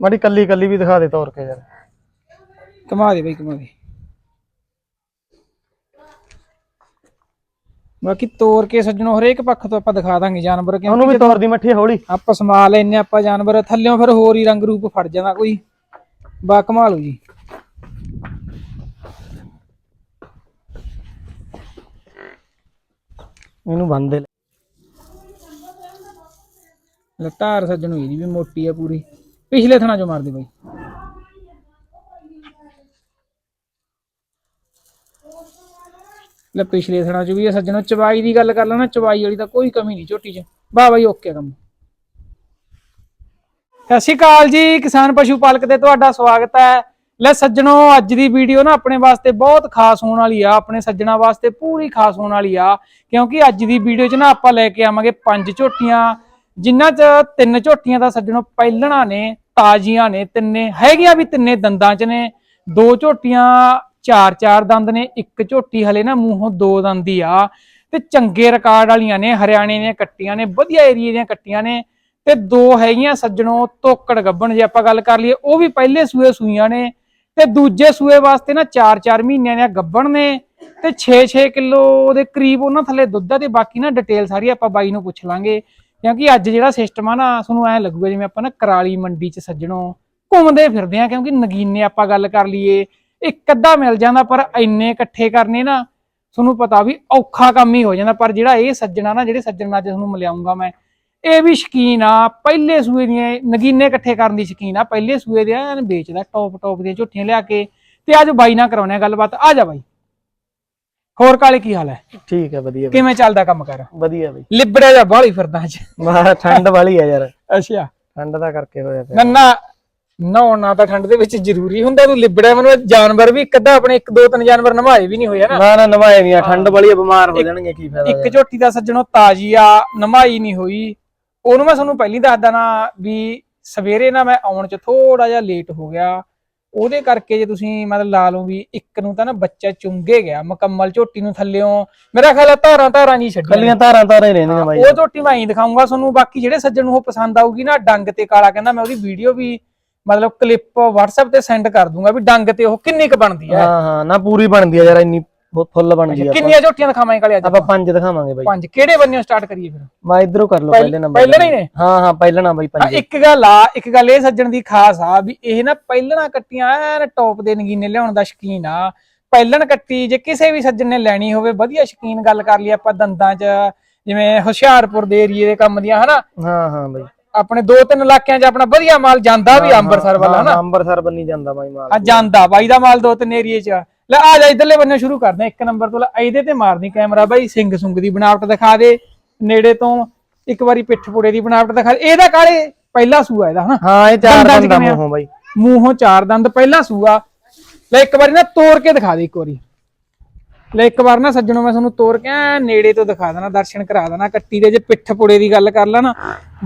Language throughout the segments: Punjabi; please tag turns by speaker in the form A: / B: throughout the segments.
A: ਮਾੜੀ ਕੱਲੀ ਕੱਲੀ ਵੀ ਦਿਖਾ ਦੇ ਤੋਰ ਕੇ ਯਾਰ।
B: ਕਮਾ ਦੇ ਬਈ ਕਮਾ ਦੇ। ਬਾਕੀ ਤੋਰ ਕੇ ਸੱਜਣੋ ਹਰੇਕ ਪੱਖ ਤੋਂ ਆਪਾਂ ਦਿਖਾ ਦਾਂਗੇ ਜਾਨਵਰ
A: ਉਹਨੂੰ
B: ਕਿਉਂਕਿ
A: ਵੀ ਤੋਰ ਦੀ ਮੱਠੀ ਹੌਲੀ।
B: ਆਪਾਂ ਸਮਾ ਲੈਨੇ ਆਪਾਂ ਜਾਨਵਰ ਥੱਲਿਓਂ ਫਿਰ ਹੋਰ ਹੀ ਰੰਗ ਰੂਪ ਫੜ ਜਾਂਦਾ ਕੋਈ। ਬਾ ਕਮਾਲ ਜੀ।
A: ਇਹਨੂੰ ਬੰਨ ਦੇ।
B: ਲਟਾਰ ਸੱਜਣੋ ਇਹਦੀ ਵੀ ਮੋਟੀ ਆ ਪੂਰੀ। ਪਿਛਲੇ ਥਣਾ ਚੋਂ ਮਾਰਦੇ ਬਾਈ। ਲੈ ਪਿਛਲੇ ਥਣਾ ਚ ਵੀ ਇਹ ਸੱਜਣੋ, ਚਵਾਈ ਦੀ ਗੱਲ ਕਰ ਲੈਣਾ ਚਵਾਈ ਵਾਲੀ ਤਾਂ ਕੋਈ ਕਮੀ ਨਹੀਂ ਝੋਟੀ ਚ। ਵਾਹ ਬਾਈ ਓਕੇ ਕੰਮ। ਸਤਿ ਸ਼੍ਰੀ ਅਕਾਲ ਜੀ, ਕਿਸਾਨ ਪਸ਼ੂ ਪਾਲਕ ਤੇ ਤੁਹਾਡਾ ਸਵਾਗਤ ਹੈ। ਲੈ ਸੱਜਣੋ, ਅੱਜ ਦੀ ਵੀਡੀਓ ਨਾ ਆਪਣੇ ਵਾਸਤੇ ਬਹੁਤ ਖਾਸ ਹੋਣ ਵਾਲੀ ਆ, ਆਪਣੇ ਸੱਜਣਾ ਵਾਸਤੇ ਪੂਰੀ ਖਾਸ ਹੋਣ ਵਾਲੀ ਆ, ਕਿਉਂਕਿ ਅੱਜ ਦੀ ਵੀਡੀਓ 'ਚ ਨਾ ਆਪਾਂ ਲੈ ਕੇ ਆਵਾਂਗੇ ਪੰਜ ਝੋਟੀਆਂ। ਜਿਨ੍ਹਾਂ 'ਚ ਤਿੰਨ ਝੋਟੀਆਂ ਦਾ ਸੱਜਣੋ ਪਹਿਲਣਾ ਨੇ, ਤਾਜ਼ੀਆਂ ਨੇ, ਤਿੰਨੇ ਹੈਗੀਆਂ ਵੀ ਤਿੰਨੇ ਦੰਦਾਂ 'ਚ ਨੇ। ਦੋ ਝੋਟੀਆਂ ਚਾਰ ਚਾਰ ਦੰਦ ਨੇ, ਇੱਕ ਝੋਟੀ ਹਲੇ ਨਾ ਮੂੰਹੋਂ ਦੋ ਦੰਦ ਆ। ਤੇ ਚੰਗੇ ਰਿਕਾਰਡ ਵਾਲੀਆਂ ਨੇ, ਹਰਿਆਣੇ ਦੀਆਂ ਕੱਟੀਆਂ ਨੇ, ਵਧੀਆ ਏਰੀਏ ਦੀਆਂ ਕੱਟੀਆਂ ਨੇ। ਤੇ ਦੋ ਹੈਗੀਆਂ ਸੱਜਣੋ ਤੋਕੜ ਗੱਬਣ ਜੇ ਆਪਾਂ ਗੱਲ ਕਰ ਲਈਏ, ਉਹ ਵੀ ਪਹਿਲੇ ਸੂਏ ਸੂਈਆਂ ਨੇ। ਤੇ ਦੂਜੇ ਸੂਏ ਵਾਸਤੇ ਨਾ 4-4 ਮਹੀਨਿਆਂ ਦੀਆਂ ਗੱਬਣ ਨੇ। ਤੇ 6-6 ਕਿਲੋ ਦੇ ਕਰੀਬ ਉਹਨਾਂ ਥੱਲੇ ਦੁੱਧ ਆ ਤੇ ਬਾਕੀ ਨਾ ਡਿਟੇਲ ਸਾਰੀ ਆਪਾਂ ਬਾਈ ਨੂੰ ਪੁੱਛ ਲਾਂਗੇ। ਕਿਉਂਕਿ ਅੱਜ ਜਿਹੜਾ ਸਿਸਟਮ ਆ ਨਾ, ਤੁਹਾਨੂੰ ਐ ਲੱਗੂਗਾ ਜਿਵੇਂ ਆਪਾਂ ਨਾ ਕਰਾਲੀ ਮੰਡੀ 'ਚ ਸੱਜਣੋ ਘੁੰਮਦੇ ਫਿਰਦੇ ਆ ਕਿਉਂਕਿ ਨਗੀਨੇ ਆਪਾਂ ਗੱਲ ਕਰ ਲਈਏ, ਇੱਕ ਅੱਧਾ ਮਿਲ ਜਾਂਦਾ ਪਰ ਇੰਨੇ ਇਕੱਠੇ ਕਰਨੇ ਨਾ, ਤੁਹਾਨੂੰ ਪਤਾ ਵੀ ਔਖਾ ਕੰਮ ਹੀ ਹੋ ਜਾਂਦਾ। ਪਰ ਜਿਹੜਾ ਇਹ ਸੱਜਣਾ ਨਾ, ਜਿਹੜੇ ਸੱਜਣਾ ਅੱਜ ਤੁਹਾਨੂੰ ਮਿਲਾਉਂਗਾ ਮੈਂ, ਇਹ ਵੀ ਸ਼ਕੀਨ ਆ, ਪਹਿਲੇ ਸੂਏ ਦੀਆਂ ਨਗੀਨੇ ਇਕੱਠੇ ਕਰਨ ਦੀ ਸ਼ਕੀਨ ਆ। ਪਹਿਲੇ ਸੂਏ ਦੇ ਐਨ ਵੇਚਦਾ ਟੌਪ ਟੌਪ ਦੀਆਂ ਝੁੱਠੀਆਂ ਲਿਆ ਕੇ ਤੇ ਅੱਜ ਬਾਈ ਨਾਲ ਕਰਾਉਣੇ ਆ ਗੱਲਬਾਤ। ਆ ਜਾ ਬਾਈ। ਹੋਰ ਕਾਲੇ ਕੀ ਹਾਲ ਹੈ?
A: ਠੀਕ ਹੈ ਵਧੀਆ
B: ਕਿਵੇਂ ਚੱਲਦਾ ਕੰਮ ਕਰ?
A: ਵਧੀਆ ਬਈ।
B: ਲਿਬੜਿਆ ਜਾ ਬਾਹਲੀ ਫਿਰਦਾ ਅੱਜ।
A: ਮਾ ਠੰਡ ਵਾਲੀ ਹੈ ਯਾਰ।
B: ਅੱਛਾ।
A: ਠੰਡ ਦਾ ਕਰਕੇ ਹੋਇਆ ਪਿਆ।
B: ਨੰਨਾ ਨਹਾਉਣਾ ਤਾਂ ਠੰਡ ਦੇ ਵਿੱਚ ਜ਼ਰੂਰੀ ਹੁੰਦਾ ਤੂੰ ਲਿਬੜਿਆ ਮੈਨੂੰ ਜਾਨਵਰ ਵੀ ਇੱਕ ਅੱਧਾ ਆਪਣੇ ਇੱਕ ਦੋ ਤਿੰਨ ਜਾਨਵਰ ਨਵਾਏ ਵੀ ਨਹੀਂ ਹੋਏ ਨਾ।
A: ਨਾ ਨਾ ਨਵਾਏ ਨਹੀਂ ਆ ਠੰਡ ਵਾਲੀ ਬਿਮਾਰ ਹੋ ਜਾਣਗੇ ਕੀ ਫਾਇਦਾ
B: ਇੱਕ ਝੋਟੀ ਦਾ ਸੱਜਣੋ ਤਾਜੀ ਆ ਨਮਾਈ ਨਹੀਂ ਹੋਈ। ਉਹਨੂੰ ਮੈਂ ਤੁਹਾਨੂੰ ਪਹਿਲੀ ਦੱਸਦਾ ਨਾ ਵੀ ਸਵੇਰੇ ਨਾ ਮੈਂ ਆਉਣ ਚ ਥੋੜਾ ਜਿਹਾ ਲੇਟ ਹੋ ਗਿਆ। ਉਹਦੇ ਕਰਕੇ ਜੇ ਤੁਸੀਂ ਮਤਲਬ ਲਾ ਲਓ ਵੀ ਇੱਕ ਨੂੰ ਤਾਂ ਨਾ ਬੱਚਾ ਚੁੰਗੇ ਗਿਆ ਮੁਕੰਮਲ ਝੋਟੀ ਨੂੰ ਥੱਲਿਓਂ। ਮੇਰਾ ਖਿਆਲ ਆ ਧਾਰਾਂ ਧਾਰਾਂ ਨਹੀਂ ਛੱਡੀਆਂ
A: ਕੱਲੀਆਂ ਧਾਰਾਂ ਧਾਰਾਂ ਹੀ ਰਹਿੰਦੀਆਂ ਬਾਈ।
B: ਉਹ ਝੋਟੀ ਮੈਂ ਹੀ ਦਿਖਾਉਂਗਾ ਤੁਹਾਨੂੰ ਬਾਕੀ ਜਿਹੜੇ ਸੱਜਣ ਨੂੰ ਉਹ ਪਸੰਦ ਆਊਗੀ ਨਾ ਡੰਗ ਤੇ ਕਾਲਾ ਕਹਿੰਦਾ ਮੈਂ ਉਹਦੀ ਵੀਡੀਓ ਵੀ ਮਤਲਬ ਕਲਿੱਪ WhatsApp ਤੇ ਸੈਂਡ ਕਰ ਦੂੰਗਾ ਵੀ ਡੰਗ ਤੇ ਉਹ ਕਿੰਨੀ ਕੁ ਬਣਦੀ ਹੈ।
A: ਹਾਂ ਹਾਂ ਨਾ ਪੂਰੀ ਬਣਦੀ ਆ ਯਾਰ ਇੰਨੀ ਬਹੁਤ ਫੁੱਲ ਬਣਦੀ ਆ
B: ਕਿੰਨੀਆਂ ਝੋਟੀਆਂ ਦਿਖਾਵਾਂਗੇ ਕਾਲੇ ਅੱਜ
A: ਆਪਾਂ? ਪੰਜ ਦਿਖਾਵਾਂਗੇ ਬਾਈ
B: ਪੰਜ। ਕਿਹੜੇ ਬੰਨਿਓ ਸਟਾਰਟ ਕਰੀਏ ਫਿਰ?
A: ਮੈਂ ਇਧਰੋਂ ਕਰ ਲਓ
B: ਪਹਿਲ-
A: ਨੰਬਰ
B: ਪਹਿਲਣੇ ਹੀ ਨੇ?
A: ਹਾਂ ਹਾਂ ਪਹਿਲਣਾ ਬਾਈ ਪੰਜ।
B: ਇੱਕ ਗੱਲ ਆ ਇੱਕ ਗੱਲ ਇਹ ਸੱਜਣ ਦੀ ਖਾਸ ਆ ਵੀ ਇਹ ਨਾ ਪਹਿਲਣਾ ਕੱਟੀਆਂ ਐਨ ਟੌਪ ਦੇ ਨਗੀਨੇ ਲਿਆਉਣ ਦਾ ਸ਼ਕੀਨ ਆ। ਪਹਿਲਣ ਕੱਟੀ ਜੇ ਕਿਸੇ ਵੀ ਸੱਜਣ ਨੇ ਲੈਣੀ ਹੋਵੇ ਵਧੀਆ ਸ਼ਕੀਨ ਗੱਲ ਕਰ ਲਈ ਆਪਾਂ ਦੰਦਾਂ 'ਚ ਜਿਵੇਂ ਹੁਸ਼ਿਆਰਪੁਰ ਦੇ ਏਰੀਏ ਦੇ ਕੰਮ ਦੀਆਂ ਹਨਾ?
A: ਹਾਂ ਹਾਂ ਬਾਈ।
B: ਆਪਣੇ ਦੋ ਤਿੰਨ ਇਲਾਕਿਆਂ 'ਚ ਆਪਣਾ ਵਧੀਆ ਮਾਲ ਜਾਂਦਾ ਵੀ ਅੰਮ੍ਰਿਤਸਰ ਵੱਲ ਹਨਾ?
A: ਅੰਮ੍ਰਿਤਸਰ ਬੰਨੀ ਜਾਂਦਾ ਬਾਈ ਮਾਲ।
B: ਆ ਜਾਂਦਾ ਬਾਈ ਦਾ ਮਾਲ ਦੋ ਤਿੰਨ ਏਰੀਏ 'ਚ। ਆ। ਲੈ ਆ ਜਾ ਇਧਰਲੇ ਬੰਨੇ ਸ਼ੁਰੂ ਕਰਦੇ ਆ ਇੱਕ ਨੰਬਰ ਤੋਂ ਲੈ ਇਹਦੇ ਤੇ ਮਾਰਨੀ ਕੈਮਰਾ ਬਾਈ ਸਿੰਘ ਸੁੰਗ ਦੀ ਬਣਾਵਟ ਦਿਖਾ ਦੇ। ਨੇੜੇ ਤੋਂ ਇੱਕ ਵਾਰੀ ਪਿੱਠ ਪੁੜੇ ਦੀ ਬਣਾਵਟ ਦਿਖਾ ਦੇ। ਇਹਦਾ ਕਾਲੇ ਪਹਿਲਾ ਸੂਆ ਇਹਦਾ ਹਨਾ?
A: ਹਾਂ ਇਹ ਚਾਰ
B: ਦੰਦਾਂ ਆ?
A: ਮੂੰਹੋਂ ਬਾਈ।
B: ਮੂੰਹੋਂ ਚਾਰ ਦੰਦ ਪਹਿਲਾ ਸੂਆ। ਲੈ ਇੱਕ ਵਾਰੀ ਨਾ ਤੋੜ ਕੇ ਦਿਖਾ ਦੇ ਇੱਕ ਵਾਰੀ। ਲੈ ਇੱਕ ਵਾਰ ਨਾ ਸੱਜਣੋ ਮੈਂ ਤੁਹਾਨੂੰ ਤੋੜ ਕੇ ਐਨ ਨੇੜੇ ਤੋਂ ਦਿਖਾ ਦੇਣਾ ਦਰਸ਼ਨ ਕਰਾ ਦੇਣਾ ਕੱਟੀ ਦੇ ਜੇ ਪਿੱਠ ਪੁੜੇ ਦੀ ਗੱਲ ਕਰ ਲਾ ਨਾ।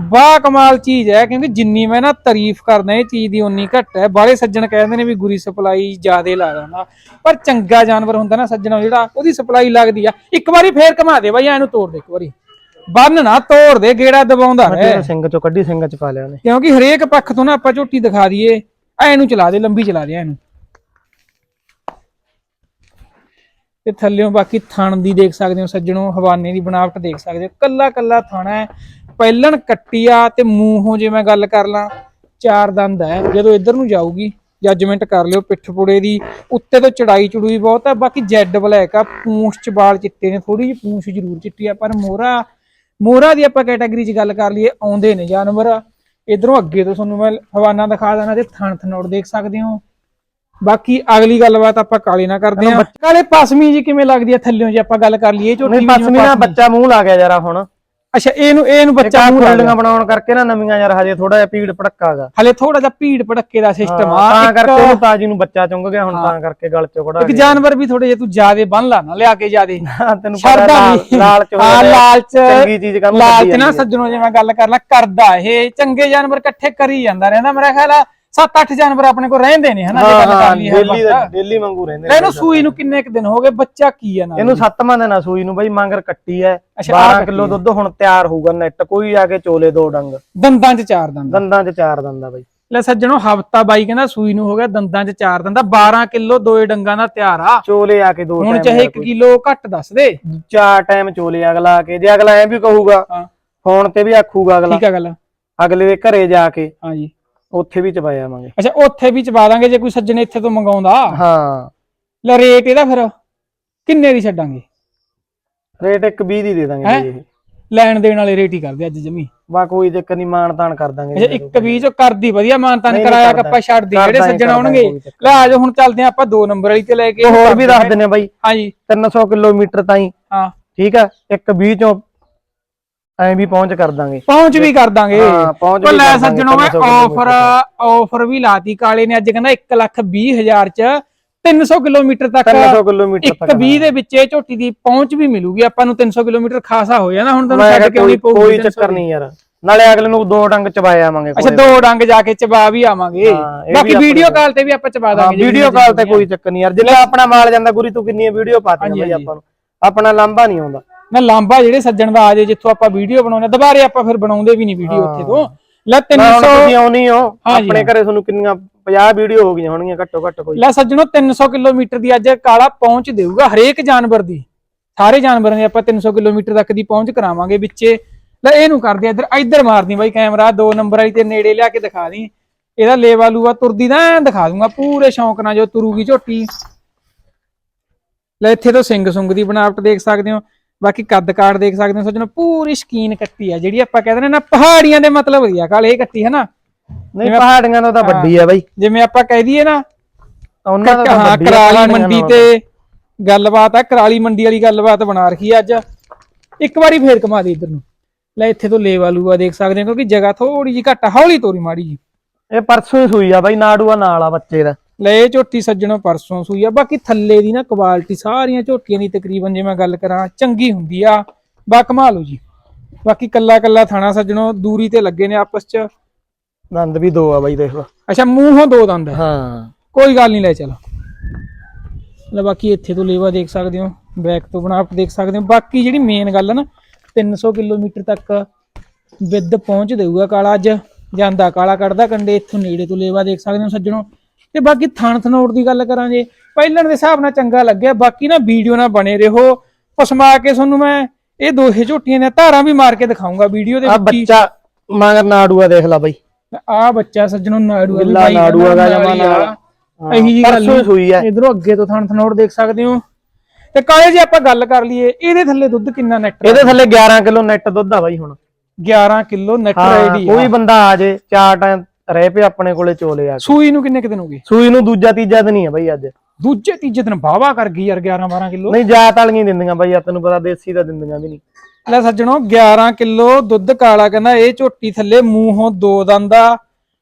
B: ਬਾ ਕਮਾਲ ਚੀਜ਼ ਹੈ ਕਿਉਂਕਿ ਜਿੰਨੀ ਮੈਂ ਨਾ ਤਾਰੀਫ ਕਰਦਾ ਇਹ ਚੀਜ਼ ਦੀ ਉਨੀ ਘੱਟ ਹੈ। ਬਾਹਲੇ ਸੱਜਣ ਕਹਿੰਦੇ ਨੇ ਵੀ ਗੁਰੀ ਸਪਲਾਈ ਜ਼ਿਆਦੇ ਲਾ ਦਿੰਦਾ। ਪਰ ਚੰਗਾ ਜਾਨਵਰ ਹੁੰਦਾ ਨਾ ਸੱਜਣੋ ਜਿਹੜਾ ਉਹਦੀ ਸਪਲਾਈ ਲੱਗਦੀ ਆ। ਇੱਕ ਵਾਰੀ ਫੇਰ ਘਮਾ ਦੇ ਬਾਈ ਇਹਨੂੰ ਤੋੜ ਦੇ ਇੱਕ ਵਾਰੀ। ਬੰਨ ਨਾ ਤੋੜ ਦੇ ਗੇੜਾ ਦਬਾਉਂਦਾ ਰਹਿ।
A: ਸਿੰਘ ਚੋਂ ਕੱਢੀ ਸਿੰਘ ਚ ਪਾ ਲਿਆ ਉਹਨੇ।
B: ਕਿਉਂਕਿ ਹਰੇਕ ਪੱਖ ਤੋਂ ਨਾ ਆਪਾਂ ਝੋਟੀ ਦਿਖਾ ਦਈਏ ਇਹਨੂੰ ਚਲਾ ਦੇ ਲੰਬੀ ਚਲਾ ਦੇ ਇਹਨੂੰ ਤੇ ਥੱਲਿਓਂ ਬਾਕੀ ਥਣ ਦੀ ਦੇਖ ਸਕਦੇ ਹੋ, ਸੱਜਣੋ, ਹਵਾਨੇ ਦੀ ਬਣਾਵਟ ਦੇਖ ਸਕਦੇ ਹੋ। ਕੱਲਾ ਕੱਲਾ ਥਾਣਾ ਹੈ, ਪਹਿਲਣ ਕੱਟੀ ਤੇ ਮੂੰਹੋਂ ਜੇ ਮੈਂ ਗੱਲ ਕਰ ਲਾਂ, ਚਾਰ ਦੰਦ ਹੈ, ਜਦੋਂ ਇੱਧਰ ਨੂੰ ਜਾਊਗੀ ਜੱਜਮੈਂਟ ਕਰ ਲਿਓ, ਪਿੱਠ ਪੁੜੇ ਦੀ, ਉੱਤੇ ਤੋਂ ਚੜਾਈ ਚੜੂਈ ਬਹੁਤ ਹੈ, ਬਾਕੀ ਜੈਡ ਬਲੈਕ ਆ, ਪੂੰਛ ਚ ਵਾਲ ਚਿੱਟੇ ਨੇ ਥੋੜੀ ਜਿਹੀ ਪੂੰਛ ਜ਼ਰੂਰ ਚਿੱਟੀ ਆ, ਪਰ ਮੋਹਰਾ ਮੋਹਰਾ ਦੀ ਆਪਾਂ ਕੈਟਾਗਰੀ 'ਚ ਗੱਲ ਕਰ ਲਈਏ, ਆਉਂਦੇ ਨੇ ਜਾਨਵਰ। ਇਧਰੋਂ ਅੱਗੇ ਤੋਂ ਤੁਹਾਨੂੰ ਮੈਂ ਹਵਾਨਾ ਦਿਖਾ ਦੇਣਾ ਤੇ ਥਣ ਥਨੋੜ ਦੇਖ ਸਕਦੇ ਹੋ। ਬਾਕੀ ਅਗਲੀ ਗੱਲਬਾਤ ਆਪਾਂ ਕਾਲੇ ਨਾਲ ਕਰਦੇ ਹਾਂ। ਕਾਲੇ ਪਸਮੀ ਜੀ ਕਿਵੇਂ ਲੱਗਦੀ ਹੈ ਥੱਲਿਓਂ ਜੇ ਆਪਾਂ ਗੱਲ ਕਰ ਲਈਏ ਝੋਟੀ
A: ਪਸਮੀ ਨਾ ਬੱਚਾ ਮੂੰਹ ਲਾ ਗਿਆ ਜਰਾ ਹੁਣ।
B: ਅੱਛਾ ਇਹਨੂੰ ਇਹਨੂੰ ਬੱਚਾ ਮੂੰਹ
A: ਖੁੱਲੀਆਂ ਬਣਾਉਣ ਕਰਕੇ ਨਾ ਨਵੀਆਂ ਯਾਰ ਹਜੇ ਥੋੜਾ ਜਿਹਾ ਪੀੜ ਪੜਕਾਗਾ
B: ਹਲੇ ਥੋੜਾ ਜਿਹਾ ਭੀੜ ਭੜੱਕੇ ਦਾ ਸਿਸਟਮ ਆ।
A: ਤਾਂ ਕਰਕੇ ਉਹਨੂੰ ਤਾਜੀ ਨੂੰ ਬੱਚਾ ਚੁੰਗ ਗਿਆ ਹੁਣ ਤਾਂ ਕਰਕੇ ਗਲ ਚੋਂ ਕੜਾ
B: ਇੱਕ ਜਾਨਵਰ ਵੀ ਥੋੜੇ ਜੇ ਤੂੰ ਜਿਆਦੇ ਬੰਨ ਲਾ ਨਾ ਲਿਆ ਕੇ ਜਿਆਦੇ।
A: ਤੈਨੂੰ ਪਤਾ ਲਾਲਚ ਹੋ
B: ਲਾਲਚ
A: ਚੰਗੀ ਚੀਜ਼ ਕੰਮ
B: ਲਾਲਚ ਨਾ ਸੱਜਣੋ ਜੇ ਮੈਂ ਗੱਲ ਕਰ ਲਾਂ ਕਰਦਾ ਇਹ। ਚੰਗੇ ਜਾਨਵਰ ਇਕੱਠੇ ਕਰੀ ਜਾਂਦਾ ਰਹਿੰਦਾ ਮੇਰਾ ਖਿਆਲ ਆ। 7-8 ਜਾਨਵਰ ਆਪਣੇ ਕੋਲ ਰਹਿੰਦੇ ਨੇ ਹਨਾ ਜੇ ਗੱਲ ਕਰ ਹਰ
A: ਡੇਲੀ
B: ਵਕਤ।
A: ਡੇਲੀ ਵਾਂਗੂ ਰਹਿੰਦੇ
B: ਲੈ ਇਹਨੂੰ ਸੂਈ ਨੂੰ ਕਿੰਨੇ ਕੁ ਦਿਨ ਹੋ ਗਏ ਬੱਚਾ ਕੀ ਆ ਨਾਲ?
A: ਇਹਨੂੰ ਸੱਤਵਾਂ ਦਿਨ ਆ ਸੂਈ ਨੂੰ ਬਈ ਮੰਗਰ ਕੱਟੀ ਐ
B: ਅੱਛਾ, ਆਹ
A: 12
B: ਕੱਟੀ
A: ਕਿਲੋ ਦੁੱਧ ਹੁਣ ਤਿਆਰ ਹੋਊਗਾ ਨੈਟ ਕੋਈ ਆ ਕੇ ਚੋਲੇ ਦੋ ਡੰਗ।
B: ਦੰਦਾਂ 'ਚ ਚਾਰ ਦੰਦ।
A: ਦੰਦਾਂ 'ਚ ਚਾਰ ਦੰਦਾ ਬਈ।
B: ਲੈ ਸੱਜਣੋ ਹਫਤਾ ਬਾਈ ਕਹਿੰਦਾ ਸੂਈ ਨੂੰ ਹੋ ਗਿਆ ਦੰਦਾਂ 'ਚ ਚਾਰ ਦੰਦਾ 12 ਕਿਲੋ ਦੋਏ ਡੰਗਾਂ ਦਾ ਤਿਆਰ ਆ।
A: ਚੋਲੇ ਆ ਕੇ ਦੋ
B: ਹੁਣ ਚਾਹੇ
A: ਦਾ
B: 1
A: ਕੋਈ।
B: ਕਿਲੋ ਘੱਟ ਦੱਸ ਦੇ।
A: ਚਾਰ ਟਾਈਮ ਚੋਲੇ ਅਗਲਾ ਆ ਕੇ ਜੇ ਅਗਲਾ ਐ ਵੀ ਕਹੂਗਾ
B: ਹਾਂ।
A: ਫੋਨ ਤੇ ਵੀ ਆਖੂਗਾ ਅਗਲਾ।
B: ਠੀਕ ਆ ਗੱਲ।
A: ਅਗਲੇ ਦੇ ਘਰੇ ਜਾ ਕੇ।
B: ਹਾਂਜੀ।
A: ਉੱਥੇ ਵੀ ਚਪਾ ਜਾਵਾਂਗੇ
B: ਅੱਛਾ ਉੱਥੇ ਵੀ ਚਬਾ ਦਾਂਗੇ ਜੇ ਕੋਈ ਸੱਜਣ ਇੱਥੇ ਤੋਂ ਮੰਗਾਉਂਦਾ।
A: ਹਾਂ।
B: ਲੈ ਰੇਟ ਇਹਦਾ ਫਿਰ ਕਿੰਨੇ ਦੀ ਛੱਡਾਂਗੇ?
A: ਰੇਟ ਇੱਕ 20 ਦੀ ਦੇ ਦਾਂਗੇ
B: ਹੈਂ?
A: ਜੀ ਇਹ।
B: ਲੈਣ ਦੇਣ ਵਾਲੇ ਰੇਟ ਹੀ ਕਰਦੇ ਅੱਜ ਜਮੀ।
A: ਬਾ ਕੋਈ ਚੱਕਰ ਨਹੀਂ ਮਾਣ ਤਾਣ ਕਰ ਦਾਂਗੇ
B: ਅੱਛਾ ਇੱਕ ਵੀ ਜੋ ਕਰਦੀ ਵਧੀਆ ਮਾਨਤਾਨ
A: ਨਹੀਂ,
B: ਕਰਾਇਆ। ਕੱਪਾ ਛੱਡਦੀ
A: ਕਰਦਾ
B: ਜਿਹੜੇ ਸੱਜਣ ਆਉਣਗੇ। ਲੈ ਆਜੋ ਹੁਣ ਚੱਲਦੇ ਆਪਾਂ 2 ਨੰਬਰ ਵਾਲੀ ਤੇ ਲੈ ਕੇ
A: ਹੋਰ ਵੀ ਦੱਸ ਦਿੰਨੇ ਬਾਈ।
B: ਹਾਂਜੀ।
A: 300 ਕਿਲੋਮੀਟਰ ਤਾਈਂ।
B: ਹਾਂ।
A: ਠੀਕ ਆ ਇੱਕ 20 ਚੋਂ ਐਂ ਵੀ ਪਹੁੰਚ ਕਰ ਦਾਂਗੇ।
B: ਪਹੁੰਚ ਵੀ ਕਰ ਦਾਂਗੇ।
A: ਹਾਂ ਪਹੁੰਚ
B: ਉਹ
A: ਵੀ
B: ਲੈ
A: ਕਰ ਦਾਂਗੇ
B: ਸੱਜਣੋ ਮੈਂ
A: 300 ਕਿਲੋਮੀਟਰ
B: ਆਫਰ ਆਫਰ ਵੀ ਲਾਤੀ ਕਾਲੇ ਨੇ ਅੱਜ ਕਹਿੰਦਾ 1 ਲੱਖ 20 ਹਜ਼ਾਰ ਚ 300 ਕਿਲੋਮੀਟਰ ਤੱਕ
A: 300 ਕਿਲੋਮੀਟਰ ਤੱਕ
B: 20 ਦੇ ਵਿੱਚ ਇਹ ਝੋਟੀ ਦੀ ਪਹੁੰਚ ਵੀ ਮਿਲੂਗੀ। ਆਪਾਂ ਨੂੰ 300 ਕਿਲੋਮੀਟਰ ਖਾਸਾ ਹੋ ਜਾਣਾ ਹੁਣ ਤੁਹਾਨੂੰ
A: ਮੈਂ
B: ਛੱਡ
A: ਕਿਹਾ
B: ਕੇ ਆਉਣੀ
A: ਕੋਈ
B: ਪਊਗੀ
A: ਕੋਈ
B: 300
A: ਚੱਕਰ ਨਹੀਂ ਯਾਰ। ਨਾਲੇ ਅਗਲੇ ਨੂੰ ਦੋ ਡੰਗ ਚਬਾਏ ਆਵਾਂਗੇ
B: ਅੱਛਾ ਦੋ ਡੰਗ ਜਾ ਕੇ ਚਬਾ ਵੀ ਆਵਾਂਗੇ।
A: ਹਾਂ, ਇਹ
B: ਬਾਕੀ ਵੀਡੀਓ ਕਾਲ ਤੇ ਵੀ ਆਪਾਂ ਚਬਾ ਦਾਂਗੇ ਜੇ
A: ਵੀਡੀਓ
B: ਵੀਡੀਓ
A: ਕਾਲ ਤੇ ਕੋਈ ਚੱਕਰ ਨਹੀਂ ਯਾਰ। ਜਿੰਨਾ ਆਪਣਾ ਮਾਲ ਜਾਂਦਾ ਗੁਰੀ ਤੂੰ ਕਿੰਨੀਆਂ ਵੀਡੀਓ ਪਾਤੀਆਂ
B: ਹਾਂਜੀ,
A: ਬਈ
B: ਹਾਂਜੀ।
A: ਆਪਾਂ ਨੂੰ। ਆਪਣਾ ਲਾਂਭਾ ਨਹੀਂ ਆਉਂਦਾ।
B: ਨਾ ਲਾਂਬਾ ਜਿਹੜੇ ਸੱਜਣ ਦਾ ਆ ਜੇ ਜਿੱਥੋਂ ਆਪਾਂ ਵੀਡੀਓ ਬਣਾਉਂਦੇ ਦੁਬਾਰੇ ਆਪਾਂ ਫਿਰ ਬਣਾਉਂਦੇ ਵੀ ਨਹੀਂ ਵੀਡੀਓ ਉੱਥੇ ਤੋਂ। ਲੈ
A: ਨਾ ਹੁਣ
B: 300
A: ਤੁਸੀਂ ਆਉਣੀ ਹੋ ਆਪਣੇ ਘਰੇ ਤੁਹਾਨੂੰ ਕਿੰਨੀਆਂ 50 ਵੀਡੀਓ ਹੋ ਗਈਆਂ ਹੋਣਗੀਆਂ ਘੱਟੋ ਘੱਟ ਕੋਈ।
B: ਲੈ ਸੱਜਣੋ 300 ਕਿਲੋਮੀਟਰ ਦੀ ਅੱਜ ਕਾਲਾ ਪਹੁੰਚ ਦੇਊਗਾ ਹਰੇਕ ਜਾਨਵਰ ਦੀ। ਸਾਰੇ ਜਾਨਵਰਾਂ ਦੀ ਆਪਾਂ 300 ਕਿਲੋਮੀਟਰ ਤੱਕ ਦੀ ਪਹੁੰਚ ਕਰਾਵਾਂਗੇ ਵਿੱਚੇ। ਲੈ ਇਹਨੂੰ ਕਰਦੇ ਇੱਧਰ ਇੱਧਰ ਮਾਰਦੀ ਬਾਈ ਕੈਮਰਾ ਦੋ ਨੰਬਰ ਵਾਲੀ ਤੇ ਨੇੜੇ ਲਿਆ ਕੇ ਦਿਖਾ ਦੀ। ਇਹਦਾ ਲੇਵਾ ਲੂਆ ਤੁਰਦੀ ਦਾ ਐਨ ਦਿਖਾ ਦੂੰਗਾ ਪੂਰੇ ਸ਼ੌਂਕ ਨਾਲ ਜੋ ਤੁਰੂਗੀ ਝੋਟੀ। ਲੈ ਇੱਥੇ ਤੋਂ ਸਿੰਘ ਸੁੰਗ ਦੀ ਬਣਾਵਟ ਦੇਖ ਸਕਦੇ ਹੋ। ਬਾਕੀ ਕੱਦ ਕਾਠ ਦੇਖ ਸਕਦੇ ਹੋ ਸੱਜਣੋ ਪੂਰੀ ਸ਼ਕੀਨ ਕੱਟੀ ਆ ਜਿਹੜੀ ਆਪਾਂ ਕਹਿੰਦੇ ਨੇ ਨਾ ਪਹਾੜੀਆਂ ਦੇ ਮਤਲਬ ਵਧੀਆ ਕਾਲ ਇਹ ਕੱਟੀ ਹੈ ਨਾ
A: ਨਹੀਂ ਪਹਾੜੀਆਂ ਦਾ ਤਾਂ ਵੱਡੀ ਆ ਬਾਈ।
B: ਜਿਵੇਂ ਆਪਾਂ ਕਹਿ ਦਈਏ ਨਾ
A: ਉਹਨਾਂ ਦਾ ਤਾਂ
B: ਹਾਂ
A: ਆ
B: ਕਰਾਲੀ ਮੰਡੀ। ਤੇ ਗੱਲਬਾਤ ਆ ਕਰਾਲੀ ਮੰਡੀ ਵਾਲੀ ਗੱਲਬਾਤ ਬਣਾ ਰੱਖੀ ਆ ਅੱਜ। ਇੱਕ ਵਾਰੀ ਫੇਰ ਕਮਾ ਦੇ ਇਧਰ ਨੂੰ। ਲੈ ਇੱਥੇ ਤੋਂ ਲੇਵਾ ਲੂਆ ਦੇਖ ਸਕਦੇ ਹੋ ਕਿਉਂਕਿ ਜਗ੍ਹਾ ਥੋੜੀ ਜੀ ਘੱਟ ਆ, ਹੌਲੀ ਤੋਰੀ ਮਾੜੀ ਜੀ
A: ਇਹ ਪਰਸੋਂ ਹੀ ਸੂਈ ਆ ਬਾਈ ਨਾੜੂਆ ਨਾਲ ਆ ਬੱਚੇ ਦਾ।
B: ਲੈ ਇਹ ਝੋਟੀ ਸੱਜਣੋਂ ਪਰਸੋਂ ਸੂਈ ਆ। ਬਾਕੀ ਥੱਲੇ ਦੀ ਨਾ ਕੁਆਲਿਟੀ ਸਾਰੀਆਂ ਝੋਟੀਆਂ ਦੀ ਤਕਰੀਬਨ ਜੇ ਮੈਂ ਗੱਲ ਕਰਾਂ ਚੰਗੀ ਹੁੰਦੀ ਆ। ਬਾ ਕਮਾਲ ਹੋ ਜੀ। ਬਾਕੀ ਕੱਲਾ ਕੱਲਾ ਥਾਣਾ ਸੱਜਣੋਂ ਦੂਰੀ ਤੇ ਲੱਗੇ ਨੇ ਆਪਸ ਚ।
A: ਦੰਦ ਵੀ ਦੋ ਆ ਬਾਈ ਦੇਖ ਲਓ।
B: ਅੱਛਾ ਮੂੰਹੋਂ ਦੋ ਦੰਦ।
A: ਹਾਂ।
B: ਕੋਈ ਗੱਲ ਨਹੀਂ ਲੈ ਚਲੋ। ਲੈ ਬਾਕੀ ਇੱਥੇ ਤੋਂ ਲੇਵਾ ਦੇਖ ਸਕਦੇ ਹੋ ਬੈਕ ਤੋਂ ਬਣਾਵਟ ਦੇਖ ਸਕਦੇ ਹੋ। ਬਾਕੀ ਜਿਹੜੀ ਮੇਨ ਗੱਲ ਹੈ ਨਾ 300 ਕਿਲੋਮੀਟਰ ਤੱਕ ਵਿੱਦ ਪਹੁੰਚ ਦੇਊਗਾ ਕਾਲਾ ਅੱਜ। ਜਾਂਦਾ ਕਾਲਾ ਕੱਢਦਾ ਕੰਡੇ ਇੱਥੋਂ ਨੇੜੇ ਤੋਂ ਲੇਵਾ ਦੇਖ ਸਕਦੇ ਹੋ ਸੱਜਣੋ। ਤੇ ਬਾਕੀ ਥਣ ਥਨੋੜ ਦੀ ਗੱਲ ਕਰਾਂ ਜੇ ਪਹਿਲਣ ਦੇ ਹਿਸਾਬ ਨਾਲ ਚੰਗਾ ਲੱਗਿਆ ਬਾਕੀ ਨਾ ਵੀਡੀਓ ਨਾਲ ਬਣੇ ਰਹੋ। ਪਸਮਾ ਕੇ ਤੁਹਾਨੂੰ ਮੈਂ ਇਹ ਦੋਹੇ ਝੋਟੀਆਂ ਦੀਆਂ ਧਾਰਾਂ ਵੀ ਮਾਰ ਕੇ ਦਿਖਾਉਂਗਾ ਵੀਡੀਓ ਦੇ
A: ਆ
B: ਵਿੱਚ ਹੀ
A: ਬੱਚਾ ਮਗਰ ਨਾੜੂਆ ਦੇਖ ਲੈ ਬਾਈ।
B: ਆ ਬੱਚਾ ਸੱਜਣੋ ਨਾੜੂ ਆ ਵੀ ਬਾਈ ਦਾ
A: ਨਾੜੂ ਹੈਗਾ
B: ਨਾਲ
A: ਜਮਾਂ
B: ਆ।
A: ਨਾਲ।
B: ਇਹੀ ਜੀ ਗੱਲ
A: ਪਰਸੋਂ ਹੀ ਆ।
B: ਇਧਰੋਂ ਅੱਗੇ ਤੋਂ ਥਣ ਥਨੋੜ ਦੇਖ ਸਕਦੇ ਹੋ। ਤੇ ਕਾਲੇ ਜੇ ਆਪਾਂ ਗੱਲ ਕਰ ਲਈਏ ਇਹਦੇ ਥੱਲੇ ਦੁੱਧ ਕਿੰਨਾ ਨੈਟ
A: ਇਹਦੇ ਥੱਲੇ 11 ਕਿਲੋ ਨੈਟ ਦੁੱਧ ਆ ਬਾਈ ਹੁਣ।
B: 11 ਕਿਲੋ ਨੈਟ ਰੈਡੀ
A: ਕੋਈ ਬੰਦਾ ਆ ਜੇ ਚਾਰ ਟਾਈਮ ਰਹਿ ਪਏ ਆਪਣੇ ਕੋਲੇ ਚੋਲੇ ਆ।
B: ਸੂਈ ਨੂੰ ਕਿੰਨੇ ਕੁ ਦਿਨ ਹੋ ਗਏ?
A: ਸੂਈ ਨੂੰ ਦੂਜਾ ਤੀਜਾ ਦਿਨ ਹੀ ਆ ਬਾਈ ਅੱਜ।
B: ਦੂਜੇ ਤੀਜੇ ਦਿਨ ਵਾਹਵਾ ਕਰ ਗਈ ਯਾਰ 11 12 ਕਿਲੋ।
A: ਨਹੀਂ ਜਾਤ ਵਾਲੀਆਂ ਹੀ ਦਿੰਦੀਆਂ ਬਾਈ ਆ ਤੈਨੂੰ ਪਤਾ ਦੇਸੀ ਤਾਂ ਦਿੰਦੀਆਂ ਵੀ ਨਹੀਂ।
B: ਲੈ ਸੱਜਣੋ 11 ਕਿਲੋ ਦੁੱਧ ਕਾਲਾ ਕਹਿੰਦਾ ਇਹ ਝੋਟੀ ਥੱਲੇ ਮੂੰਹੋਂ ਦੋ ਦੰਦਾ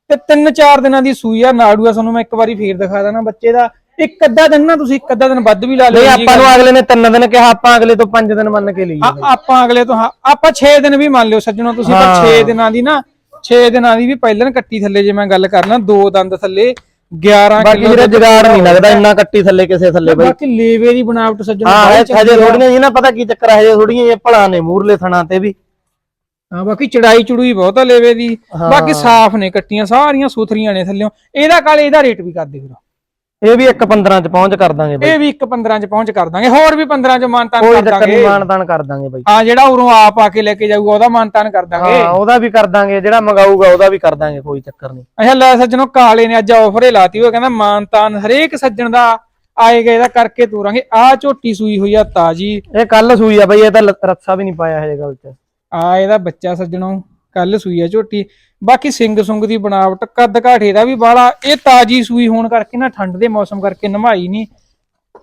B: ਤੇ ਤਿੰਨ ਚਾਰ ਦਿਨਾਂ ਦੀ ਸੂਈ ਆ। ਨਾੜੂਆ ਤੁਹਾਨੂੰ ਮੈਂ ਇੱਕ ਵਾਰੀ ਫੇਰ ਦਿਖਾ ਦੇਣਾ ਬੱਚੇ ਦਾ। ਇੱਕ ਅੱਧਾ ਦਿਨ ਨਾ ਤੁਸੀਂ ਇੱਕ ਅੱਧਾ ਦਿਨ ਵੱਧ ਵੀ ਲਾ ਲਿਓ
A: ਨਹੀਂ ਆਪਾਂ ਨੂੰ ਅਗਲੇ ਨੇ ਤਿੰਨ ਦਿਨ ਕਿਹਾ ਆਪਾਂ ਅਗਲੇ ਤੋਂ ਪੰਜ ਦਿਨ ਮੰਨ ਕੇ ਲਈ
B: ਆ- ਆਪਾਂ ਅਗਲੇ ਤੋਂ ਹਾਂ ਆਪਾਂ 6 ਦਿਨ ਵੀ ਮੰਨ ਲਿਓ ਸੱਜਣੋ ਤੁਸੀਂ ਪਰ 6 ਦਿਨਾਂ ਦੀ ਨਾ 6 ਦਿਨਾਂ ਦੀ ਵੀ ਪਹਿਲਾਂ ਕੱਟੀ ਥੱਲੇ ਜੇ ਮੈਂ ਗੱਲ ਕਰਨਾ ਦੋ ਦੰਦ ਥੱਲੇ 11
A: ਬਾਕੀ
B: ਕਿਲੋ
A: ਵੀਰੇ ਜਗਾੜ ਨਹੀਂ ਲੱਗਦਾ ਇੰਨਾ ਕੱਟੀ ਥੱਲੇ ਕਿਸੇ ਥੱਲੇ ਬਾਈ।
B: ਬਾਕੀ ਲੇਵੇ ਦੀ ਬਣਾਵਟ ਸੱਜਣੋ
A: ਹਾਂ ਇਹ ਹਜੇ। ਥੋੜੀਆਂ ਜੀ ਨਾ ਪਤਾ ਕੀ ਚੱਕਰ ਹੈ ਹਜੇ ਥੋੜੀਆਂ ਇਹ ਭਲਾ ਨੇ ਮੂਰਲੇ ਥਣਾ ਤੇ ਵੀ।
B: ਹਾਂ ਬਾਕੀ ਚੜਾਈ ਚੜੂਈ ਬਹੁਤ ਆ ਲੇਵੇ ਦੀ। ਬਾਕੀ ਸਾਫ਼ ਨੇ ਕੱਟੀਆਂ ਸਾਰੀਆਂ ਸੁਥਰੀਆਂ ਨੇ ਥੱਲਿਓਂ ਇਹਦਾ ਕਾਲੇ ਇਹਦਾ ਰੇਟ ਵੀ ਕਰ ਦੇ ਫਿਰ।
A: ਇਹ ਵੀ 1 15 ਚ ਪਹੁੰਚ ਕਰ ਦਾਂਗੇ ਬਾਈ।
B: ਇਹ ਵੀ ਇੱਕ 15 ਚ ਪਹੁੰਚ ਕਰ ਦਾਂਗੇ ਹੋਰ ਵੀ 15 ਚ ਮਾਨਤਾਨ
A: ਕੋਈ
B: ਕਰ
A: ਚੱਕਰ
B: ਦਾਂਗੇ।
A: ਨਹੀਂ ਮਾਨਤਾਨ ਕਰ ਦਾਂਗੇ ਬਾਈ।
B: ਹਾਂ ਜਿਹੜਾ ਉਰੋਂ ਆਪ ਆ ਕੇ ਲੈ ਕੇ ਜਾਊਗਾ ਉਹਦਾ ਮਾਨਤਾਨ ਕਰ ਦਾਂਗੇ।
A: ਹਾਂ ਉਹਦਾ ਵੀ ਕਰ ਦਾਂਗੇ ਜਿਹੜਾ ਮੰਗਾਊਗਾ ਉਹਦਾ ਵੀ ਕਰ ਦਾਂਗੇ ਕੋਈ ਚੱਕਰ ਨਹੀਂ।
B: ਅੱਛਾ ਲੈ ਸੱਜਣੋ ਕਾਲੇ ਨੇ ਅੱਜ ਆਫਰ ਹੀ ਲਾਤੀ ਉਹ ਕਹਿੰਦਾ ਮਾਨਤਾਨ ਹਰੇਕ ਸੱਜਣ ਦਾ ਆਏਗਾ ਇਹਦਾ ਕਰਕੇ ਤੋਰਾਂਗੇ। ਆ ਝੋਟੀ ਸੂਈ ਹੋਈ ਆ ਤਾਜੀ।
A: ਇਹ ਕੱਲ ਸੂਈ ਆ ਬਾਈ ਇਹ ਤਾਂ ਲ- ਰੱਸਾ ਵੀ ਨਹੀਂ ਪਾਇਆ ਹਜੇ ਗੱਲ ਚ।
B: ਆ ਇਹਦਾ ਬੱਚਾ ਸੱਜਣੋ। ਕੱਲ ਸੂਈ ਆ ਝੋਟੀ। ਬਾਕੀ ਸਿੰਘ ਸੁੰਗ ਦੀ ਬਣਾਵਟ ਕੱਦ ਘਾਟੇ ਦਾ ਵੀ ਬਾਲਾ ਇਹ ਤਾਜੀ ਸੂਈ ਹੋਣ ਕਰਕੇ ਨਾ ਠੰਡ ਦੇ ਮੌਸਮ ਕਰਕੇ ਨਮਾਈ ਨਹੀਂ।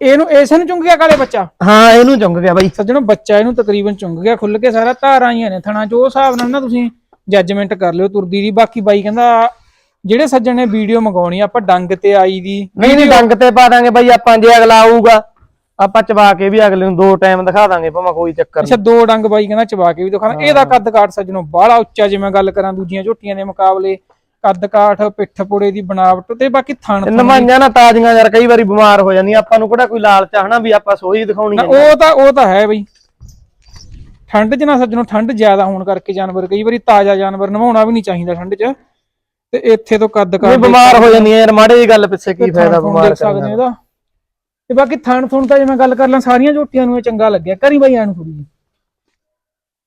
B: ਇਹਨੂੰ ਇਸ ਨੂੰ ਚੁੰਗ ਗਿਆ ਕਾਲੇ ਬੱਚਾ?
A: ਹਾਂ ਇਹਨੂੰ ਚੁੰਗ ਗਿਆ ਬਾਈ।
B: ਸੱਜਣੋ ਬੱਚਾ ਇਹਨੂੰ ਤਕਰੀਬਨ ਚੁੰਗ ਗਿਆ ਖੁੱਲ ਕੇ ਸਾਰਾ ਧਾਰਾਂ ਆਈਆਂ ਨੇ ਥਣਾ ਚ ਉਹ ਹਿਸਾਬ ਨਾਲ ਨਾ ਤੁਸੀਂ ਜੱਜਮੈਂਟ ਕਰ ਲਿਓ ਤੁਰਦੀ ਦੀ। ਬਾਕੀ ਬਾਈ ਕਹਿੰਦਾ ਜਿਹੜੇ ਸੱਜਣ ਨੇ ਵੀਡੀਓ ਮੰਗਾਉਣੀ ਆਪਾਂ ਡੰਗ ਤੇ ਆਈ ਦੀ।
A: ਨਹੀਂ ਨਹੀਂ ਡੰਗ ਤੇ ਪਾ ਦਾਂਗੇ ਬਾਈ ਆਪਾਂ ਜੇ ਅਗਲਾ ਆਊਗਾ। ਆਪਾਂ ਚਬਾ ਕੇ ਵੀ ਅਗਲੇ ਨੂੰ ਦੋ ਟਾਈਮ ਦਿਖਾ ਦਾਂਗੇ ਭਾਵੇਂ ਕੋਈ ਚੱਕਰ
B: ਅੱਛਾ ਦੋ ਡੰਗ ਬਾਈ ਕਹਿੰਦਾ ਚਬਾ ਕੇ ਵੀ ਦਿਖਾਣਾ ਇਹਦਾ ਕੱਦ ਕਾਠ ਸੱਜਣੋ ਬਾਹਲਾ ਉੱਚਾ ਜੇ ਮੈਂ ਗੱਲ ਕਰਾਂ ਦੂਜੀਆਂ ਝੋਟੀਆਂ ਦੇ ਮੁਕਾਬਲੇ। ਕੱਦ ਕਾਠ ਪਿੱਠ ਪੁੜੇ ਦੀ ਬਣਾਵਟ ਤੇ ਬਾਕੀ ਥਣ ਥਣ
A: ਨਮਾਈਆਂ ਨਾ ਤਾਜ਼ੀਆਂ ਯਾਰ ਕਈ ਵਾਰੀ ਬਿਮਾਰ ਹੋ ਜਾਂਦੀਆਂ। ਆਪਾਂ ਨੂੰ ਕਿਹੜਾ ਕੋਈ ਲਾਲਚ ਆ ਹਨਾ ਵੀ ਆਪਾਂ ਸੋਈ ਦਿਖਾਉਣੀ
B: ਨਾ,
A: ਹੈ
B: ਉਹ ਤਾਂ ਉਹ ਤਾਂ ਹੈ ਬਈ। ਠੰਡ 'ਚ ਨਾ ਸੱਜਣੋ ਠੰਡ ਜ਼ਿਆਦਾ ਹੋਣ ਕਰਕੇ ਜਾਨਵਰ ਕਈ ਵਾਰੀ ਤਾਜ਼ਾ ਜਾਨਵਰ ਨਵਾਉਣਾ ਵੀ ਨਹੀਂ ਚਾਹੀਦਾ ਠੰਡ 'ਚ। ਤੇ ਇੱਥੇ ਤੋਂ ਕੱਦ ਕਰ
A: ਬਿਮਾਰ ਹੋ ਜਾਂਦੀ ਯਾਰ ਮਾੜੀ ਜੀ ਗੱਲ ਪਿੱਛੇ ਕੀ ਫਾਇਦਾ ਬਿਮਾਰ
B: ਦੇਖ ਸਕਦੇ ਹੋ ਇਹਦਾ। ਤੇ ਬਾਕੀ ਥਣ ਥੁਣ ਤਾਂ ਜੇ ਮੈਂ ਗੱਲ ਕਰ ਲਾਂ ਸਾਰੀਆਂ ਝੋਟੀਆਂ ਨੂੰ ਇਹ ਚੰਗਾ ਲੱਗਿਆ। ਕਰੀ ਬਾਈ ਐਨ ਥੋੜੀ